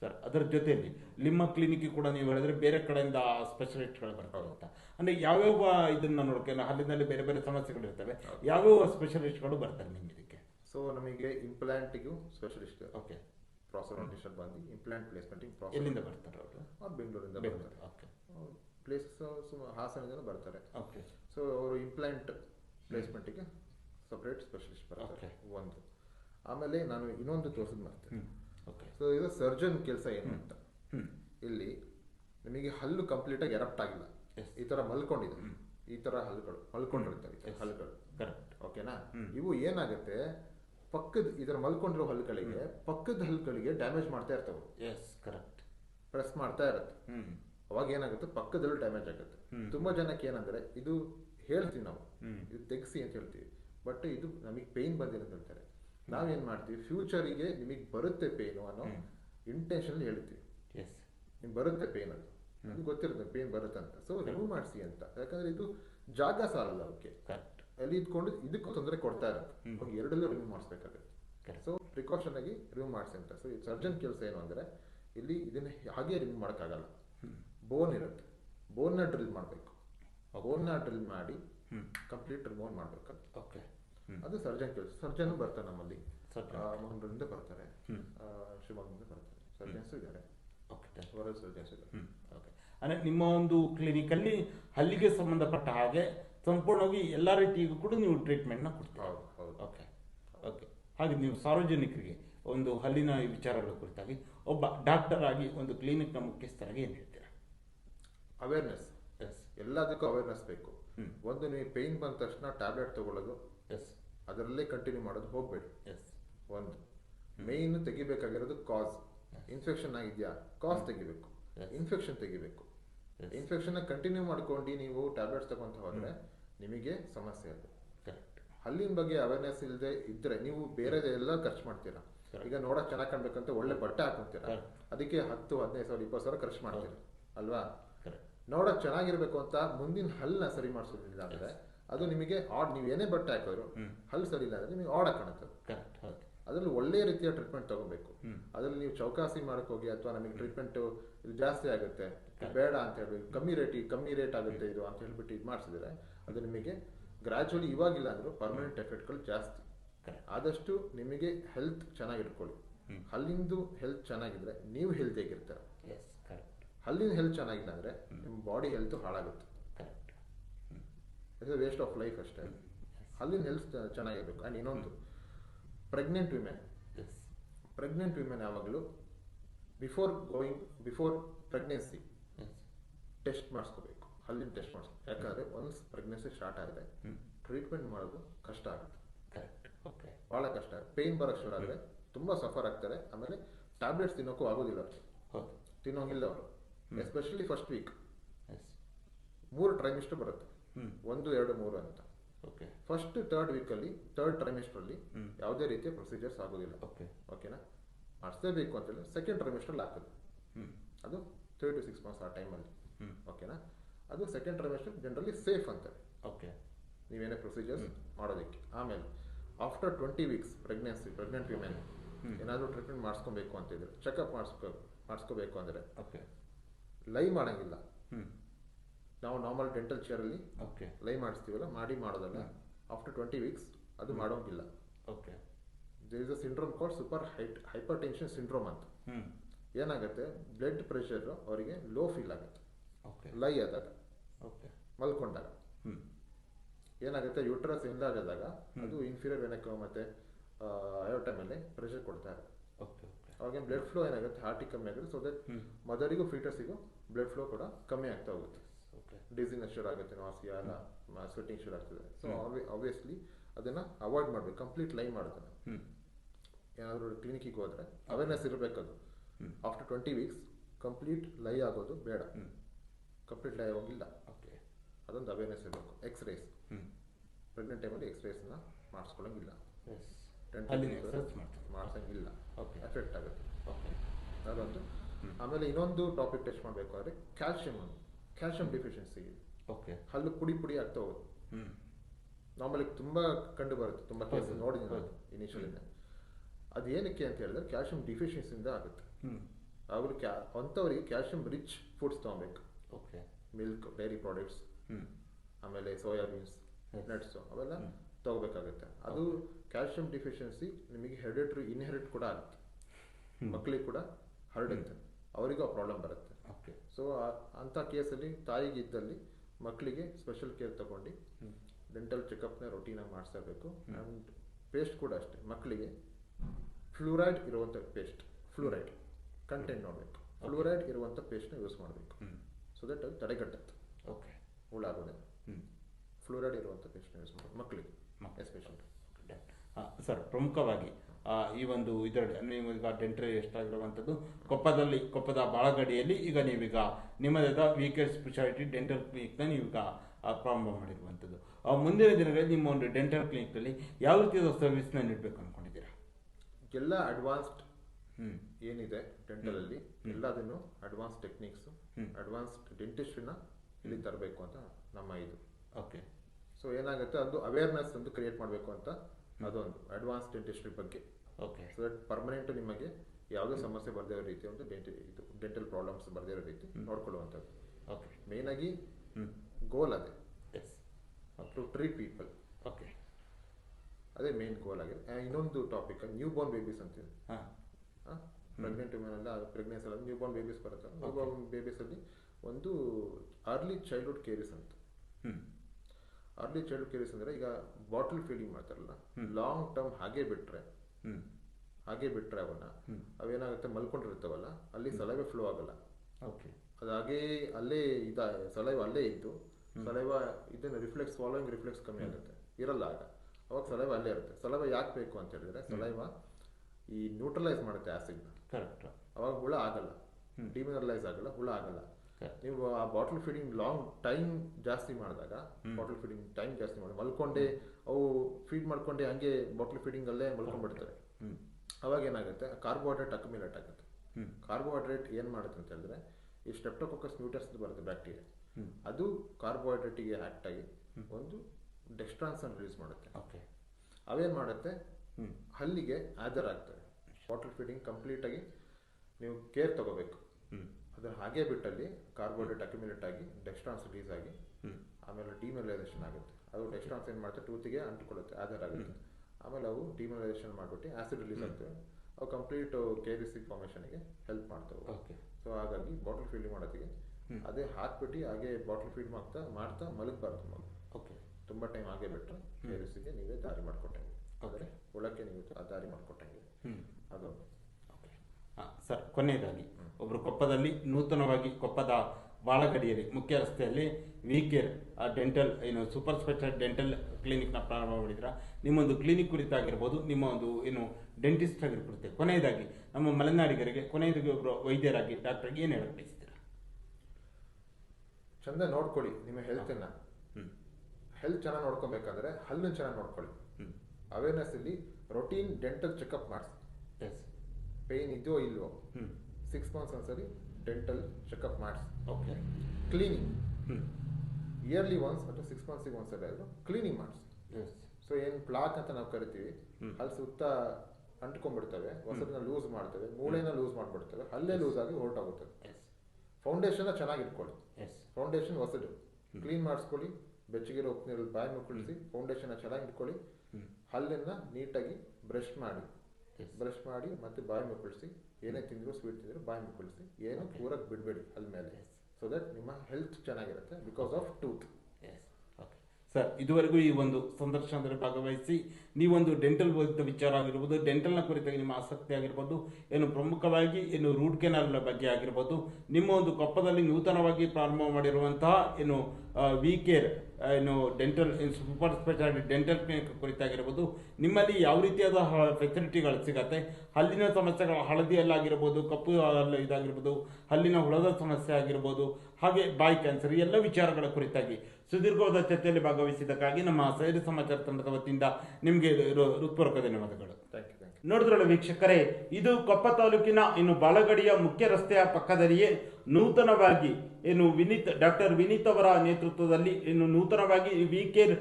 ಸರ್ ಅದರ ಜೊತೆಯಲ್ಲಿ ನಿಮ್ಮ ಕ್ಲಿನಿಕ್ ಕೂಡ ನೀವು ಹೇಳಿದ್ರೆ ಬೇರೆ ಕಡೆಯಿಂದ ಸ್ಪೆಷಲಿಸ್ಟ್ಗಳು ಬರ್ತಾರೆ ಅಂತ ಅಂದ್ರೆ ಯಾವ್ಯಾವ ಇದನ್ನ ನೋಡ್ಕೊಂಡು ಹಲ್ಲಿನಲ್ಲಿ ಬೇರೆ ಬೇರೆ ಸಮಸ್ಯೆಗಳು ಇರ್ತವೆ ಯಾವ್ಯಾವ ಸ್ಪೆಷಲಿಸ್ಟ್ಗಳು ಬರ್ತಾರೆ ನಿಮ್ಮ ಇದಕ್ಕೆ? ಸೊ ನಮಗೆ ಇಂಪ್ಲಾಂಟಿಗೂ ಸ್ಪೆಷಲಿಸ್ಟ್ ಓಕೆ ಪ್ರಾಸರ್ ಬಂದು ಇಂಪ್ಲಾಂಟ್ ಪ್ಲೇಸ್ಮೆಂಟಿಂಗ್ ಪ್ರಾಸೆಸ್ ಎಲ್ಲಿಂದ ಬರ್ತಾರೆ ಅವರು? ಬೆಂಗಳೂರಿಂದ ಬೆಂಗಳೂರು ಬರ್ತಾರೆ. ಓಕೆ ಪ್ಲೇಸಸ್ ಸುಮಾರು ಹಾಸನದಿಂದ ಬರ್ತಾರೆ. ಓಕೆ ಸೊ ಅವರು ಇಂಪ್ಲಾಂಟ್ ಪ್ಲೇಸ್ಮೆಂಟಿಗೆ ಸಪ್ರೇಟ್ ಸ್ಪೆಷಲಿಸ್ಟ್ ಬರ್ತಾರೆ. ಒಂದು. ಆಮೇಲೆ ನಾನು ಇನ್ನೊಂದು ತೋರಿಸಿದ್ ಮಾಡ್ತೇನೆ ಸೊ ಇದು ಸರ್ಜನ್ ಕೆಲಸ ಏನು ಅಂತ. ಇಲ್ಲಿ ನಿಮಗೆ ಹಲ್ಲು ಕಂಪ್ಲೀಟಾಗಿ ಎರಪ್ಟ್ ಆಗಿಲ್ಲ. ಈ ತರ ಮಲ್ಕೊಂಡಿದೆ. ಈ ತರ ಹಲ್ಲುಗಳು ಮಲ್ಕೊಂಡಿರ್ತವೆ ಹಲ್ಲುಗಳು. ಕರೆಕ್ಟ್ ಓಕೆನಾ. ಇವು ಏನಾಗುತ್ತೆ? ಪಕ್ಕದ ಇದರ ಮಲ್ಕೊಂಡಿರೋ ಹಲ್ಲುಗಳಿಗೆ ಪಕ್ಕದ ಹಲ್ಲುಗಳಿಗೆ ಡ್ಯಾಮೇಜ್ ಮಾಡ್ತಾ ಇರ್ತವೆ. ಎಸ್ ಕರೆಕ್ಟ್ ಪ್ರೆಸ್ ಮಾಡ್ತಾ ಇರುತ್ತೆ. ಅವಾಗ ಏನಾಗುತ್ತೆ? ಪಕ್ಕದಲ್ಲೂ ಡ್ಯಾಮೇಜ್ ಆಗುತ್ತೆ. ತುಂಬಾ ಜನಕ್ಕೆ ಏನಂದ್ರೆ ಇದು ಹೇಳ್ತೀವಿ ನಾವು. ಇದು ತೆಗ್ಸಿ ಅಂತ ಹೇಳ್ತೀವಿ. ಬಟ್ ಇದು ನಮಗೆ ಪೇನ್ ಬಂದಿರುತ್ತೆ ಅಂತ ಹೇಳ್ತಾರೆ. ನಾವೇನ್ ಮಾಡ್ತೀವಿ? ಫ್ಯೂಚರಿಗೆ ನಿಮಗೆ ಬರುತ್ತೆ ಪೇನು ಅನ್ನೋ. ಇಂಟೆನ್ಷನ್ ಹೇಳ್ತೀವಿ. ನಿಮ್ಗೆ ಬರುತ್ತೆ ಪೇನ್ ಅದು. ನಿಮ್ಗೆ ಗೊತ್ತಿರುತ್ತೆ ಪೇನ್ ಬರುತ್ತೆ ಅಂತ. ಸೊ ರಿಮೂವ್ ಮಾಡಿಸಿ ಅಂತ. ಯಾಕಂದ್ರೆ ಇದು ಜಾಗ ಸಾಲಲ್ಲ ಅವಕ್ಕೆ ಅಲ್ಲಿ ಇದ್ಕೊಂಡು ಇದಕ್ಕೂ ತೊಂದರೆ ಕೊಡ್ತಾ ಇರುತ್ತೆ ಅವ್ರಿಗೆ ಎರಡಲ್ಲೂ ರಿಮೂವ್ ಮಾಡಿಸ್ಬೇಕಾಗುತ್ತೆ. ಸೊ ಪ್ರಿಕಾಷನ್ ಆಗಿ ರಿಮೂವ್ ಮಾಡಿಸಿ ಅಂತ. ಸೊ ಈ ಸರ್ಜನ್ ಕೆಲಸ ಏನು ಅಂದರೆ ಇಲ್ಲಿ ಇದನ್ನ ಹಾಗೆ ರಿಮೂವ್ ಮಾಡೋಕ್ಕಾಗಲ್ಲ. ಬೋನ್ ಇರುತ್ತೆ. ಬೋನ್ನ ಡ್ರಿಲ್ ಮಾಡಬೇಕು. ಬೋನ್ನ ಡ್ರಿಲ್ ಮಾಡಿ ಕಂಪ್ಲೀಟ್ ರಿಮೂವ್ ಮಾಡಬೇಕು ಓಕೆ ಅದು ಸರ್ಜನ್ ಕೆಲಸ ಸರ್ಜನ್ ಬರ್ತಾರೆ ನಮ್ಮಲ್ಲಿ. ಮಂಗಳೂರಿಂದ ಬರ್ತಾರೆ. ಶಿವಮೊಗ್ಗದಿಂದ ಬರ್ತಾರೆ. ಸರ್ಜನ್ಸ್ ಇದ್ದಾರೆ. ಓಕೆ ಓರಲ್ ಸರ್ಜನ್ಸ್ ಇದ್ದಾರೆ. ಅಂದರೆ ನಿಮ್ಮ ಒಂದು ಕ್ಲಿನಿಕಲ್ಲಿ ಹಲ್ಲಿಗೆ ಸಂಬಂಧಪಟ್ಟ ಹಾಗೆ ಸಂಪೂರ್ಣವಾಗಿ ಎಲ್ಲ ರೀತಿಗೂ ಕೂಡ ನೀವು ಟ್ರೀಟ್ಮೆಂಟ್ನ ಓಕೆ ಓಕೆ ಹಾಗೆ ನೀವು ಸಾರ್ವಜನಿಕರಿಗೆ ಒಂದು ಹಲ್ಲಿನ ವಿಚಾರಗಳ ಕುರಿತಾಗಿ ಒಬ್ಬ ಡಾಕ್ಟರ್ ಆಗಿ ಒಂದು ಕ್ಲಿನಿಕ್ನ ಮುಖ್ಯಸ್ಥರಾಗಿ ಏನು ಹೇಳ್ತೀರಾ? ಅವೇರ್ನೆಸ್ ಎಸ್ ಎಲ್ಲದಕ್ಕೂ ಅವೇರ್ನೆಸ್ ಬೇಕು. ಒಂದು ನೀವು ಪೇಯ್ನ್ ಬಂದ ತಕ್ಷಣ ಟ್ಯಾಬ್ಲೆಟ್ ತಗೊಳ್ಳೋದು. ಎಸ್ ಅದರಲ್ಲೇ ಕಂಟಿನ್ಯೂ ಮಾಡೋದು ಹೋಗ್ಬೇಡಿ. ಎಸ್ ಒಂದು. ಮೇಯ್ನ್ ತೆಗಿಬೇಕಾಗಿರೋದು ಕಾಸ್ ಇನ್ಫೆಕ್ಷನ್ ಆಗಿದೆಯಾ? ಕಾಸ್ ತೆಗಿಬೇಕು. ಇನ್ಫೆಕ್ಷನ್ ತೆಗಿಬೇಕು. ಇನ್ಫೆಕ್ಷನ್ ಕಂಟಿನ್ಯೂ ಮಾಡ್ಕೊಂಡು ನೀವು ಟ್ಯಾಬ್ಲೆಟ್ಸ್ ತಗೊಂತ ಹೋದ್ರೆ ನಿಮಗೆ ಸಮಸ್ಯೆ ಅದು. ಕರೆಕ್ಟ್ ಹಲ್ಲಿನ ಬಗ್ಗೆ ಅವೇರ್ನೆಸ್ ಇಲ್ಲದೆ ಇದ್ರೆ ನೀವು ಬೇರೆ ಎಲ್ಲ ಖರ್ಚು ಮಾಡ್ತೀರಾ? ಈಗ ನೋಡಕ್ ಚೆನ್ನಾಗಿ ಕಾಣ್ಬೇಕಂತ ಒಳ್ಳೆ ಬಟ್ಟೆ ಹಾಕೊಂತೀರಾ? ಅದಕ್ಕೆ ಹತ್ತು ಹದಿನೈದು ಸಾವಿರ ಇಪ್ಪತ್ತು ಸಾವಿರ ಖರ್ಚು ಮಾಡ್ತೀರಾ? ಅಲ್ವಾ? ನೋಡಕ್ ಚೆನ್ನಾಗಿರ್ಬೇಕು ಅಂತ ಮುಂದಿನ ಹಲ್ಲನ್ನ ಸರಿ ಮಾಡಿಸೋದಿಲ್ಲ ಅಂದ್ರೆ ಅದು ನಿಮಗೆ ಆಡ್ ನೀವು ಏನೇ ಬಟ್ಟೆ ಹಾಕಿದ್ರು. ಹಲ್ಲು ಸರಿ ಇಲ್ಲ ಅಂದ್ರೆ ನಿಮಗೆ ಆಡ ಕಾಣುತ್ತೆ ಕರೆಕ್ಟ್ ಹೌದು. ಅದ್ರಲ್ಲಿ ಒಳ್ಳೆಯ ರೀತಿಯ ಟ್ರೀಟ್ಮೆಂಟ್ ತಗೋಬೇಕು. ಅದರಲ್ಲಿ ನೀವು ಚೌಕಾಸಿ ಮಾಡಕ್ ಹೋಗಿ ಅಥವಾ ನಮಗೆ ಟ್ರೀಟ್ಮೆಂಟ್ ಇದು ಜಾಸ್ತಿ ಆಗುತ್ತೆ. ಬೇಡ ಅಂತ ಹೇಳಿ ಕಮ್ಮಿ ರೇಟ್ ಕಮ್ಮಿ ರೇಟ್ ಆಗುತ್ತೆ ಇದು ಅಂತ ಹೇಳ್ಬಿಟ್ಟು ಇದು ಮಾಡಿಸಿದ್ರೆ ಅದು ನಿಮಗೆ ಗ್ರಾಜುವಲಿ ಇವಾಗಿಲ್ಲ ಅಂದ್ರೂ ಪರ್ಮನೆಂಟ್ ಎಫೆಕ್ಟ್ಗಳು ಜಾಸ್ತಿ. ಆದಷ್ಟು ನಿಮಗೆ ಹೆಲ್ತ್ ಚೆನ್ನಾಗಿಟ್ಕೊಳ್ಳಿ. ಅಲ್ಲಿಂದು ಹಲ್ಲಿಂದು ಹೆಲ್ತ್ ಚೆನ್ನಾಗಿದ್ರೆ ನೀವು ಹೆಲ್ತ್ ಆಗಿರ್ತೀರ. ಎಸ್ ಕರೆಕ್ಟ್ ಹಲ್ಲಿನ ಹೆಲ್ತ್ ಚೆನ್ನಾಗಿಲ್ಲ ಅಂದ್ರೆ ನಿಮ್ಮ ಬಾಡಿ ಹೆಲ್ತ್ ಹಾಳಾಗುತ್ತೆ. ಇಟ್ಸ್ ವೇಸ್ಟ್ ಆಫ್ ಲೈಫ್ ಅಷ್ಟೇ. ಅಲ್ಲಿನ ಹೆಲ್ತ್ ಚೆನ್ನಾಗಿರಬೇಕು. ಆ್ಯಂಡ್ ಇನ್ನೊಂದು ಪ್ರೆಗ್ನೆಂಟ್ ವಿಮೆನ್ ಪ್ರೆಗ್ನೆಂಟ್ ವಿಮೆನ್ ಯಾವಾಗಲೂ before going before pregnancy test ಮಾಡಿಸ್ಕೋಬೇಕು. ಅಲ್ಲಿನ ಟೆಸ್ಟ್ ಮಾಡಿಸ್ಬೇಕು ಯಾಕಂದರೆ ಒನ್ಸ್ ಪ್ರೆಗ್ನೆನ್ಸಿ ಸ್ಟಾರ್ಟ್ ಆದರೆ ಟ್ರೀಟ್ಮೆಂಟ್ ಮಾಡೋದು ಕಷ್ಟ ಆಗುತ್ತೆ. ಓಕೆ ಭಾಳ ಕಷ್ಟ. ಪೇಯ್ನ್ ಬರೋಕ್ಕೆ ಶುರು ಆದರೆ ತುಂಬ ಸಫರ್ ಆಗ್ತಾರೆ. ಆಮೇಲೆ ಟ್ಯಾಬ್ಲೆಟ್ಸ್ ತಿನ್ನೋಕ್ಕೂ ಆಗೋದಿಲ್ಲ. ತಿನ್ನೋಂಗಿಲ್ಲ ಅವರು. ಎಸ್ಪೆಷಲಿ ಫಸ್ಟ್ ವೀಕ್ ಎಸ್ ಮೂರು ಟ್ರೈಮಿಸ್ಟರ್ ಬರುತ್ತೆ. ಒಂದು ಎರಡು ಮೂರು ಅಂತ. ಓಕೆ ಫಸ್ಟ್ ತರ್ಡ್ ವೀಕಲ್ಲಿ ತರ್ಡ್ ಟ್ರೈಮಿಸ್ಟ್ರಲ್ಲಿ. ಯಾವುದೇ ರೀತಿಯ ಪ್ರೊಸೀಜರ್ಸ್ ಆಗೋದಿಲ್ಲ. ಓಕೆ ಓಕೆನಾ ಮಾಡಿಸಲೇಬೇಕು ಅಂತೇಳಿ ಸೆಕೆಂಡ್ ಟ್ರೈಮಿಸ್ಟ್ರಲ್ಲಿ ಹಾಕೋದು ಅದು ತ್ರೀ ಟು ಸಿಕ್ಸ್ ಮಂತ್ಸ್ ಆ ಟೈಮಲ್ಲಿ ಅಲ್ಲಿ. ಓಕೆನಾ ಅದು ಸೆಕೆಂಡ್ ಟ್ರೈಮಿಸ್ಟರ್ ಜನರಲಿ ಸೇಫ್ ಅಂತಾರೆ ಓಕೆ ನೀವೇನೇ ಪ್ರೊಸೀಜರ್ಸ್ ಮಾಡೋದಕ್ಕೆ. ಆಮೇಲೆ after twenty weeks pregnancy pregnant women. ಏನಾದರೂ ಟ್ರೀಟ್ಮೆಂಟ್ ಮಾಡಿಸ್ಕೊಬೇಕು ಅಂತಿದ್ರೆ ಚೆಕಪ್ ಮಾಡಿಸ್ಕೊ ಮಾಡಿಸ್ಕೋಬೇಕು ಅಂದರೆ ಓಕೆ ಲೈ ಮಾಡೋಂಗಿಲ್ಲ. ನಾವು ನಾರ್ಮಲ್ ಡೆಂಟಲ್ ಚೇರಲ್ಲಿ ಓಕೆ ಲೈ ಮಾಡಿಸ್ತೀವಲ್ಲ ಮಾಡಿ ಮಾಡೋದಲ್ಲ ಆಫ್ಟರ್ ಟ್ವೆಂಟಿ ವೀಕ್ಸ್ ಅದು ಮಾಡೋಂಗಿಲ್ಲ. Okay there is a syndrome call super height hypertension syndrome ಅಂತ ಏನಾಗುತ್ತೆ? ಬ್ಲಡ್ ಪ್ರೆಷರು ಅವರಿಗೆ ಲೋ ಫೀಲ್ ಆಗುತ್ತೆ. ಓಕೆ ಲೈ ಆದಾಗ. ಓಕೆ ಮಲ್ಕೊಂಡಾಗ. ಏನಾಗುತ್ತೆ? ಯೂಟ್ರಸ್ ಆದಾಗ ಅದು ಇನ್ಫೀರಿಯರ್ ವೆನಕ್ ಮತ್ತು ಮೇಲೆ ಪ್ರೆಷರ್ ಕೊಡ್ತಾರೆ ಓಕೆ ಓಕೆ ಅವಾಗ ಬ್ಲಡ್ ಫ್ಲೋ ಏನಾಗುತ್ತೆ? ಹಾರ್ಟಿಗೆ ಕಮ್ಮಿ ಆಗುತ್ತೆ. ಸೊ ದಟ್ ಮದರಿಗೂ ಫೀಟರ್ಸಿಗೂ ಬ್ಲಡ್ ಫ್ಲೋ ಕೂಡ ಕಮ್ಮಿ ಆಗ್ತಾ ಹೋಗುತ್ತೆ. ಓಕೆ ಡಿಸಿನೆಸ್ ಶುರು ಆಗುತ್ತೆ ನಾಸಿಯಾ ಎಲ್ಲ ಸ್ವೆಟ್ಟಿಂಗ್ ಶುರು ಆಗ್ತದೆ. ಸೊ ಆಬ್ವಿಯಸ್ಲಿ ಅದನ್ನು ಅವಾಯ್ಡ್ ಮಾಡಬೇಕು ಕಂಪ್ಲೀಟ್ ಲೈ ಮಾಡೋದನ್ನ. ಏನಾದರೂ ಕ್ಲಿನಿಕ್ಕಿಗೆ ಹೋದ್ರೆ awareness ಇರಬೇಕದು. After twenty weeks complete lie ಆಗೋದು ಬೇಡ. ಕಂಪ್ಲೀಟ್ ಲೈ ಆಗೋಗಿಲ್ಲ ಓಕೆ ಅದೊಂದು ಅವೇರ್ನೆಸ್ ಇರಬೇಕು ಎಕ್ಸ್ರೇಸ್ ಪ್ರೆಗ್ನೆಂಟ್ ಟೈಮಲ್ಲಿ ಎಕ್ಸ್ರೇಸ್ನ ಮಾಡಿಸ್ಕೊಳ್ಳೋಂಗಿಲ್ಲ. ಮಾಡ್ಸಂಗಿಲ್ಲ. ಓಕೆ ಎಫೆಕ್ಟ್ ಆಗುತ್ತೆ. ಓಕೆ ಅದೊಂದು. ಆಮೇಲೆ ಇನ್ನೊಂದು ಟಾಪಿಕ್ ಟೆಸ್ಟ್ ಮಾಡಬೇಕು ಅಂದರೆ ಕ್ಯಾಲ್ಶಿಯಂ ಕ್ಯಾಲ್ಶಿಯಂ ಡಿಫಿಷಿಯನ್ಸಿ ಓಕೆ ಹಲ್ಲು ಪುಡಿ ಪುಡಿ ಆಗ್ತಾ ಹೋಗುತ್ತೆ. ಹ್ಮ್. ನಾರ್ಮಲಿ ತುಂಬ ಕಂಡು ಬರುತ್ತೆ ತುಂಬ ಕೇಸ್ ನೋಡಿದ್ದೀನಿ ನಾನು ಇನಿಷಿಯಲಿಂದ ಅದು ಏನಕ್ಕೆ ಅಂತ ಹೇಳಿದ್ರೆ ಕ್ಯಾಲ್ಶಿಯಂ ಡಿಫಿಷಿಯನ್ಸಿಯಿಂದ ಆಗುತ್ತೆ. ಹ್ಞೂ ಅವರು ಕ್ಯಾ ಅಂಥವ್ರಿಗೆ ಕ್ಯಾಲ್ಶಿಯಂ ರಿಚ್ ಫುಡ್ಸ್ ತೊಗೊಬೇಕು. ಓಕೆ ಮಿಲ್ಕ್ ಡೈರಿ ಪ್ರಾಡಕ್ಟ್ಸ್ ಹ್ಞೂ ಆಮೇಲೆ ಸೋಯಾಬೀನ್ಸ್. ನಟ್ಸು ಅವೆಲ್ಲ ತೊಗೋಬೇಕಾಗುತ್ತೆ. ಅದು ಕ್ಯಾಲ್ಶಿಯಂ ಡಿಫಿಷಿಯನ್ಸಿ ನಿಮಗೆ ಹೆರಿಡಿಟ್ರಿ ಇನ್ಹೆರಿಟ್ ಕೂಡ ಆಗುತ್ತೆ. ಮಕ್ಕಳಿಗೆ ಕೂಡ ಹರಡುತ್ತೆ. ಅವರಿಗೂ ಆ ಪ್ರಾಬ್ಲಮ್ ಬರುತ್ತೆ. ಓಕೆ ಸೊ ಅಂಥ ಕೇಸಲ್ಲಿ ತಾಯಿಗೆ ಇದ್ದಲ್ಲಿ ಮಕ್ಕಳಿಗೆ ಸ್ಪೆಷಲ್ ಕೇರ್ ತಗೊಂಡು ಡೆಂಟಲ್ ಚೆಕಪ್ನ ರೊಟೀನ ಮಾಡಿಸ್ತಾ ಇರಬೇಕು ಆ್ಯಂಡ್ ಪೇಸ್ಟ್ ಕೂಡ ಅಷ್ಟೇ. ಮಕ್ಕಳಿಗೆ ಫ್ಲೂರೈಡ್ ಇರುವಂಥ ಪೇಸ್ಟ್ ಫ್ಲೂರೈಡ್ ಕಂಟೆಂಟ್ ನೋಡಬೇಕು. ಫ್ಲೂರೈಡ್ ಇರುವಂಥ ಪೇಸ್ಟ್ನ ಯೂಸ್ ಮಾಡಬೇಕು. ಸೊ ದಟ್ ಅದು ತಡೆಗಟ್ಟುತ್ತೆ. ಓಕೆ ಹುಳಾಗೋದೆ. ಫ್ಲೂರೈಡ್ ಇರುವಂಥ ಪೇಸ್ಟ್ನ ಯೂಸ್ ಮಾಡಬೇಕು ಮಕ್ಕಳಿಗೆ ಎಸ್ಪೆಷಲ್ ಸರ್ ಪ್ರಮುಖವಾಗಿ ಈ ಒಂದು ಇದರಲ್ಲಿ ನೀವು ಈಗ ಡೆಂಟಲ್ ಎಷ್ಟಾಗಿರುವಂಥದ್ದು ಕೊಪ್ಪದಲ್ಲಿ ಕೊಪ್ಪದ ಬಾಳಗಡಿಯಲ್ಲಿ ಈಗ ನೀವೀಗ ನಿಮ್ಮದಾದ ವಿ ಕೆ ಸ್ಪೆಷಾಲಿಟಿ ಡೆಂಟಲ್ ಕ್ಲಿನಿಕ್ನ ನೀವೀಗ ಪ್ರಾರಂಭ ಮಾಡಿರುವಂಥದ್ದು. ಆ, ಮುಂದಿನ ದಿನಗಳಲ್ಲಿ ನಿಮ್ಮ ಒಂದು ಡೆಂಟಲ್ ಕ್ಲಿನಿಕ್ನಲ್ಲಿ ಯಾವ ರೀತಿಯಾದ ಸರ್ವಿಸ್ನ ನೀಡಬೇಕು ಅಂದ್ಕೊಂಡಿದ್ದೀರಾ ಎಲ್ಲ ಅಡ್ವಾನ್ಸ್ಡ್ ಹ್ಞೂ ಏನಿದೆ ಡೆಂಟಲಲ್ಲಿ ಎಲ್ಲದನ್ನು ಅಡ್ವಾನ್ಸ್ ಟೆಕ್ನಿಕ್ಸ್. ಅಡ್ವಾನ್ಸ್ಡ್ ಡೆಂಟಿಸ್ಟ್ರಿನ ಇಲ್ಲಿ ತರಬೇಕು ಅಂತ ನಮ್ಮ ಇದು. ಓಕೆ. ಸೊ ಏನಾಗುತ್ತೆ ಅದು ಅವೇರ್ನೆಸ್ ಒಂದು ಕ್ರಿಯೇಟ್ ಮಾಡಬೇಕು ಅಂತ ಅದೊಂದು ಅಡ್ವಾನ್ಸ್ ಡೆಂಟಿಸ್ಟ್ರಿ ಬಗ್ಗೆ. ಓಕೆ ಸೊ ದಟ್ ಪರ್ಮನೆಂಟ್ ನಿಮಗೆ ಯಾವುದೇ ಸಮಸ್ಯೆ ಬರದೇ ಇರೋ ರೀತಿ ಒಂದು ಡೆಂಟಿ ಇದು ಡೆಂಟಲ್ ಪ್ರಾಬ್ಲಮ್ಸ್ ಬರದೇ ಇರೋ ರೀತಿ ನೋಡ್ಕೊಳ್ಳುವಂಥದ್ದು. ಓಕೆ ಮೇನ್ ಆಗಿ ಹ್ಞೂ ಗೋಲ್ ಅದೇ. Yes to treat people okay ಅದೇ ಮೇನ್ ಗೋಲ್ ಆಗಿದೆ. ಇನ್ನೊಂದು ಟಾಪಿಕ್ ನ್ಯೂ ಬೋರ್ನ್ ಬೇಬೀಸ್ ಅಂತಿದೆ ಹಾಂ. ಪ್ರೆಗ್ನೆಂಟ್ ವುಮೆನ್ ಅಲ್ಲ ಪ್ರೆಗ್ನೆನ್ಸಿ ಅಲ್ಲ ನ್ಯೂ ಬೋರ್ನ್ ಬೇಬೀಸ್ ಬರುತ್ತೆ. ನ್ಯೂ ಬೋರ್ನ್ ಬೇಬೀಸ್ ಅಲ್ಲಿ ಒಂದು ಅರ್ಲಿ ಚೈಲ್ಡ್ಹುಡ್ ಕೇರಿಸ್ ಅಂತ. ಅರ್ಲಿ ಚೈಲ್ಡ್ ಕೇರಿಸ್ ಅಂದರೆ ಈಗ ಬಾಟಲ್ ಫೀಡಿಂಗ್ ಮಾಡ್ತಾರಲ್ಲ ಲಾಂಗ್ ಟರ್ಮ್ ಹಾಗೆ ಬಿಟ್ರೆ ಹ್ಞೂ ಹಾಗೆ ಬಿಟ್ಟರೆ ಅವನ್ನ. ಅವೇನಾಗುತ್ತೆ? ಮಲ್ಕೊಂಡಿರ್ತಾವಲ್ಲ? ಅಲ್ಲಿ ಸಲೈವೆ ಫ್ಲೋ ಆಗಲ್ಲ. ಓಕೆ. ಅದು ಹಾಗೇ ಅಲ್ಲೇ ಇದ ಸಲೈವ ಅಲ್ಲೇ ಇದ್ದು ಸಲೈವ ಇದನ್ನು ರಿಫ್ಲೆಕ್ಸ್ ಫಾಲೋಯಿಂಗ್ ರಿಫ್ಲೆಕ್ಸ್ ಕಮ್ಮಿ ಆಗುತ್ತೆ. ಇರಲ್ಲ ಆಗ. ಅವಾಗ ಸಲೈವ ಅಲ್ಲೇ ಇರುತ್ತೆ. ಸಲೈವ ಯಾಕೆ ಬೇಕು ಅಂತ ಹೇಳಿದ್ರೆ ಸಲೈವ ಈ ನ್ಯೂಟ್ರಲೈಸ್ ಮಾಡುತ್ತೆ ಆಸಿಡ್ನ ಕರೆಕ್ಟ್ ಅವಾಗ ಹುಳ ಆಗಲ್ಲ. ಡಿಮಿನರಲೈಸ್ ಆಗಲ್ಲ ಹುಳ ಆಗಲ್ಲ. ನೀವು ಆ ಬಾಟಲ್ ಫೀಡಿಂಗ್ ಲಾಂಗ್ ಟೈಮ್ ಜಾಸ್ತಿ ಮಾಡಿದಾಗ ಬಾಟಲ್ ಫೀಡಿಂಗ್ ಟೈಮ್ ಜಾಸ್ತಿ ಮಾಡಿ ಮಲ್ಕೊಂಡೆ ಅವು ಫೀಡ್ ಮಾಡ್ಕೊಂಡು ಹಂಗೆ ಬಾಟ್ಲ್ ಫೀಡಿಂಗ್ ಅಲ್ಲೇ ಮಲ್ಕೊಂಡ್ಬಿಡ್ತಾರೆ. ಅವಾಗ ಏನಾಗುತ್ತೆ? ಕಾರ್ಬೋಹೈಡ್ರೇಟ್ ಅಕ್ಯುಮಿಲೇಟ್ ಆಗುತ್ತೆ. ಕಾರ್ಬೋಹೈಡ್ರೇಟ್ ಏನು ಮಾಡುತ್ತೆ ಅಂತ ಹೇಳಿದ್ರೆ ಈ ಸ್ಟೆಪ್ಟೋಕೋಕಸ್ ನ್ಯೂಟಸ್ ಬರುತ್ತೆ ಬ್ಯಾಕ್ಟೀರಿಯಾ. ಅದು ಕಾರ್ಬೋಹೈಡ್ರೇಟಿಗೆ ಆಕ್ಟ್ ಆಗಿ ಒಂದು ಡೆಸ್ಟ್ರಾನ್ಸ್ ಅನ್ನು ರಿಲೀಸ್ ಮಾಡುತ್ತೆ. ಓಕೆ. ಅವೇನ್ ಮಾಡುತ್ತೆ? ಹಲ್ಲಿಗೆ ಆದರ್ ಆಗ್ತವೆ ಬಾಟಲ್ ಫೀಡಿಂಗ್ ಕಂಪ್ಲೀಟ್ ಆಗಿ ನೀವು ಕೇರ್ ತಗೋಬೇಕು. ಅದನ್ನ ಹಾಗೆ ಬಿಟ್ಟಲ್ಲಿ ಕಾರ್ಬೋಹೈಡ್ರೇಟ್ ಅಕ್ಯುಮಿಲೇಟ್ ಆಗಿ ಡೆಕ್ಸ್ಟ್ರಾನ್ಸ್ ರಿಲೀಸ್ ಆಗಿ ಆಮೇಲೆ ಡಿಮೆಲೈಸೇಷನ್ ಆಗುತ್ತೆ. ಅದು ಡೆಸ್ಟ್ರಾನ್ಸ್ ಏನು ಮಾಡುತ್ತೆ ಟೂತಿಗೆ ಅಂಟ್ಕೊಳ್ಳುತ್ತೆ ಆಧಾರ ಆಗುತ್ತೆ. ಆಮೇಲೆ ಅವು ಡಿಮೊನೈಸೇಷನ್ ಮಾಡಿಬಿಟ್ಟು ಆ್ಯಸಿಡ್ ರಿಲೀಸ್ ಆಗ್ತವೆ ಅವು ಕಂಪ್ಲೀಟ್ ಸಿ ಫಾರ್ಮೇಷನ್ಗೆ ಹೆಲ್ಪ್ ಮಾಡ್ತವೆ. ಓಕೆ ಸೊ ಹಾಗಾಗಿ ಬಾಟಲ್ ಫೀಲ್ಡ್ ಮಾಡೋದಕ್ಕೆ ಅದೇ ಹಾಕ್ಬಿಟ್ಟು ಹಾಗೆ ಬಾಟಲ್ ಫೀಡ್ ಮಾಡ್ತಾ ಮಾಡ್ತಾ ಮಲಗಬಾರ್ದು ಮಗು. ಓಕೆ ತುಂಬ ಟೈಮ್ ಹಾಗೆ ಬಿಟ್ಟರೆ ಸಿಗೆ ನೀವೇ ದಾರಿ ಮಾಡ್ಕೊಟ್ಟಂಗೆ. ಆದರೆ ಒಳಕ್ಕೆ ನೀವು ಆ ದಾರಿ ಮಾಡ್ಕೊಟ್ಟಂಗೆ. ಅದು. ಓಕೆ ಹಾಂ ಸರ್ ಕೊನೆಯದಾಗಿ ಒಬ್ಬರು ಕೊಪ್ಪದಲ್ಲಿ ನೂತನವಾಗಿ ಕೊಪ್ಪದ ಬಾಳಗಡಿಯಲ್ಲಿ ಮುಖ್ಯ ರಸ್ತೆಯಲ್ಲಿ ವಿ ಕೇರ್ ಡೆಂಟಲ್ ಏನು ಸೂಪರ್ ಸ್ಪೆಷಲ್ ಡೆಂಟಲ್ ಕ್ಲಿನಿಕ್ನ ಪ್ರಾರಂಭ ಮಾಡಿದ್ರ? ನಿಮ್ಮೊಂದು ಕ್ಲಿನಿಕ್ ಕುರಿತಾಗಿರ್ಬೋದು ನಿಮ್ಮ ಒಂದು ಏನು ಡೆಂಟಿಸ್ಟ್ ಆಗಿರ್ಬಿಡುತ್ತೆ. ಕೊನೆಯದಾಗಿ ನಮ್ಮ ಮಲೆನಾಡಿಗರಿಗೆ ಕೊನೆಯದಾಗಿ ಒಬ್ಬರು ವೈದ್ಯರಾಗಿ ಡಾಕ್ಟರ್ಗೆ ಏನು ಹೇಳಕ್ಕೆ ಬಯಸ್ತೀರಾ? ಚಂದ ನೋಡ್ಕೊಳ್ಳಿ ನಿಮ್ಮ ಹೆಲ್ತನ್ನ. ಹ್ಞೂ ಹೆಲ್ತ್ ಚೆನ್ನಾಗಿ ನೋಡ್ಕೊಬೇಕಾದ್ರೆ ಹಲ್ಲನ್ನು ಚೆನ್ನಾಗಿ ನೋಡ್ಕೊಳ್ಳಿ. ಹ್ಞೂ ಅವೇರ್ನೆಸ್ ಇಲ್ಲಿ ರೊಟೀನ್ ಡೆಂಟಲ್ ಚೆಕಪ್ ಮಾಡಿಸಿ. ಎಸ್. ಪೇನ್ ಇದೆಯೋ ಇಲ್ವೋ? ಹ್ಞೂ ಸಿಕ್ಸ್ ಮಂತ್ಸ್ ಒಂದ್ಸರಿ ಡೆಂಟಲ್ ಚೆಕಪ್ ಮಾಡಿಸಿ. ಓಕೆ. ಕ್ಲೀನಿಂಗ್ ಹ್ಞೂ ಇಯರ್ಲಿ ಒನ್ಸ್ ಅಥವಾ ಸಿಕ್ಸ್ ಮಂತ್ಸಿಗೆ ಒಂದ್ಸಲ ಆದರೂ ಕ್ಲೀನಿಂಗ್ ಮಾಡಿಸಿ ಎಸ್ ಸೊ ಏನು ಪ್ಲಾಕ್ ಅಂತ ನಾವು ಕರಿತೀವಿ. ಅಲ್ಲಿ ಸುತ್ತ ಅಂಟ್ಕೊಂಡ್ಬಿಡ್ತವೆ ಹೊಸದನ್ನ ಲೂಸ್ ಮಾಡ್ತವೆ ಮೂಳೆನ ಲೂಸ್ ಮಾಡ್ಬಿಡ್ತವೆ ಅಲ್ಲೇ ಲೂಸ್ ಆಗಿ ಹೊರಟೋಗುತ್ತದೆ ಎಸ್ ಫೌಂಡೇಶನ್ ಚೆನ್ನಾಗಿ ಇಟ್ಕೊಳ್ಳಿ. ಫೌಂಡೇಶನ್ ಹೊಸದು. ಕ್ಲೀನ್ ಮಾಡಿಸ್ಕೊಳ್ಳಿ ಬೆಚ್ಚಗಿರೋ ನೀರು ಬಾಯಿ ಮುಕ್ಕಳಿಸಿ ಫೌಂಡೇಶನ್ ಚೆನ್ನಾಗಿ ಇಟ್ಕೊಳ್ಳಿ. ಹಲ್ಲನ್ನ ನೀಟಾಗಿ ಬ್ರಷ್ ಮಾಡಿ. ಬ್ರಷ್ ಮಾಡಿ ಮತ್ತೆ ಬಾಯಿ ಮುಕ್ಕಳಿಸಿ ಏನೇ ತಿಂದರೂ ಸ್ವೀಟ್ ತಿಂದ್ರು ಬಾಯಿ ಮುಕ್ಕಳಿಸಿ ಏನು ಕೂರಕ್ಕೆ ಬಿಡಬೇಡಿ ಅಲ್ಲಿ ಮೇಲೆ. ಸೊ ದಟ್ ನಿಮ್ಮ ಹೆಲ್ತ್ ಚೆನ್ನಾಗಿರುತ್ತೆ because of tooth yes okay sir ಇದುವರೆಗೂ ಈ ಒಂದು ಸಂದರ್ಶನದಲ್ಲಿ ಭಾಗವಹಿಸಿ ನೀವೊಂದು ಡೆಂಟಲ್ ಓದಿದ ವಿಚಾರ ಆಗಿರ್ಬೋದು ಡೆಂಟಲ್ನ ಕುರಿತಾಗಿ ನಿಮ್ಮ ಆಸಕ್ತಿ ಆಗಿರ್ಬೋದು ಏನು ಪ್ರಮುಖವಾಗಿ ಏನು ರೂಟ್ ಕೆನಾಲ್ನ ಬಗ್ಗೆ ಆಗಿರ್ಬೋದು ನಿಮ್ಮ ಒಂದು ಕೊಪ್ಪದಲ್ಲಿ ನೂತನವಾಗಿ ಪ್ರಾರಂಭ ಮಾಡಿರುವಂತಹ ಏನು ವಿ ಕೇರ್ ಏನು dental super speciality dental clinic ಕುರಿತಾಗಿರ್ಬೋದು ನಿಮ್ಮಲ್ಲಿ ಯಾವ ರೀತಿಯಾದ ಫೆಸಿಲಿಟಿಗಳು ಸಿಗತ್ತೆ? ಹಲ್ಲಿನ ಸಮಸ್ಯೆಗಳು ಹಳದಿಯಲ್ಲಾಗಿರ್ಬೋದು ಕಪ್ಪು ಹಲ್ಲು ಇದಾಗಿರ್ಬೋದು ಹಲ್ಲಿನ ಹುಳದ ಸಮಸ್ಯೆ ಆಗಿರ್ಬೋದು ಹಾಗೆ ಬಾಯಿ ಕ್ಯಾನ್ಸರ್ ಎಲ್ಲ ವಿಚಾರಗಳ ಕುರಿತಾಗಿ ಸುದೀರ್ಘವಾದ ಚರ್ಚೆಯಲ್ಲಿ ಭಾಗವಹಿಸಿದ್ದಕ್ಕಾಗಿ ನಮ್ಮ ಸೈರಿ ಸಮಾಚಾರ ತಂಡದ ವತಿಯಿಂದ ನಿಮಗೆ ಹೃತ್ಪೂರ್ವಕ ಧನ್ಯವಾದಗಳು. ನೋಡಿದ್ರಲ್ಲ ವೀಕ್ಷಕರೇ ಇದು ಕೊಪ್ಪ ತಾಲೂಕಿನ ಇನ್ನು ಬಾಳಗಡಿಯ ಮುಖ್ಯ ರಸ್ತೆಯ ಪಕ್ಕದಲ್ಲಿಯೇ ನೂತನವಾಗಿ ಏನು ವಿನೀತ್, ಡಾಕ್ಟರ್ ವಿನೀತ್ ಅವರ ನೇತೃತ್ವದಲ್ಲಿ ಏನು ನೂತನವಾಗಿ V care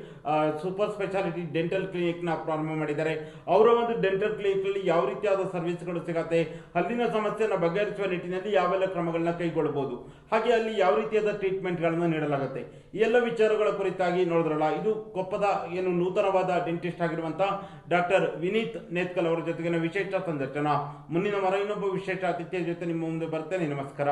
super speciality dental ಕ್ಲಿನಿಕ್ನ ಪ್ರಾರಂಭ ಮಾಡಿದ್ದಾರೆ. ಅವರ ಒಂದು ಡೆಂಟಲ್ ಕ್ಲಿನಿಕ್ನಲ್ಲಿ ಯಾವ ರೀತಿಯಾದ ಸರ್ವಿಸ್ಗಳು ಸಿಗತ್ತೆ, ಹಲ್ಲಿನ ಸಮಸ್ಯೆಯನ್ನು ಬಗೆಹರಿಸುವ ನಿಟ್ಟಿನಲ್ಲಿ ಯಾವೆಲ್ಲ ಕ್ರಮಗಳನ್ನ ಕೈಗೊಳ್ಳಬಹುದು ಹಾಗೆ ಅಲ್ಲಿ ಯಾವ ರೀತಿಯಾದ ಟ್ರೀಟ್ಮೆಂಟ್ಗಳನ್ನು ನೀಡಲಾಗುತ್ತೆ ಎಲ್ಲ ವಿಚಾರಗಳ ಕುರಿತಾಗಿ ನೋಡಿದ್ರಲ್ಲ, ಇದು ಕೊಪ್ಪದ ಏನು ನೂತನವಾದ ಡೆಂಟಿಸ್ಟ್ ಆಗಿರುವಂತಹ ಡಾಕ್ಟರ್ ವಿನೀತ್ ನೇತ್ಕಲ್ ಅವರ ಜೊತೆಗಿನ ವಿಶೇಷ ಸಂದರ್ಶನ. ಮುಂದಿನ ವಾರ ಇನ್ನೊಬ್ಬ ವಿಶೇಷ ಅತಿಥಿಯ ಜೊತೆ ನಿಮ್ಮ ಮುಂದೆ ಬರ್ತೇನೆ. ನಮಸ್ಕಾರ.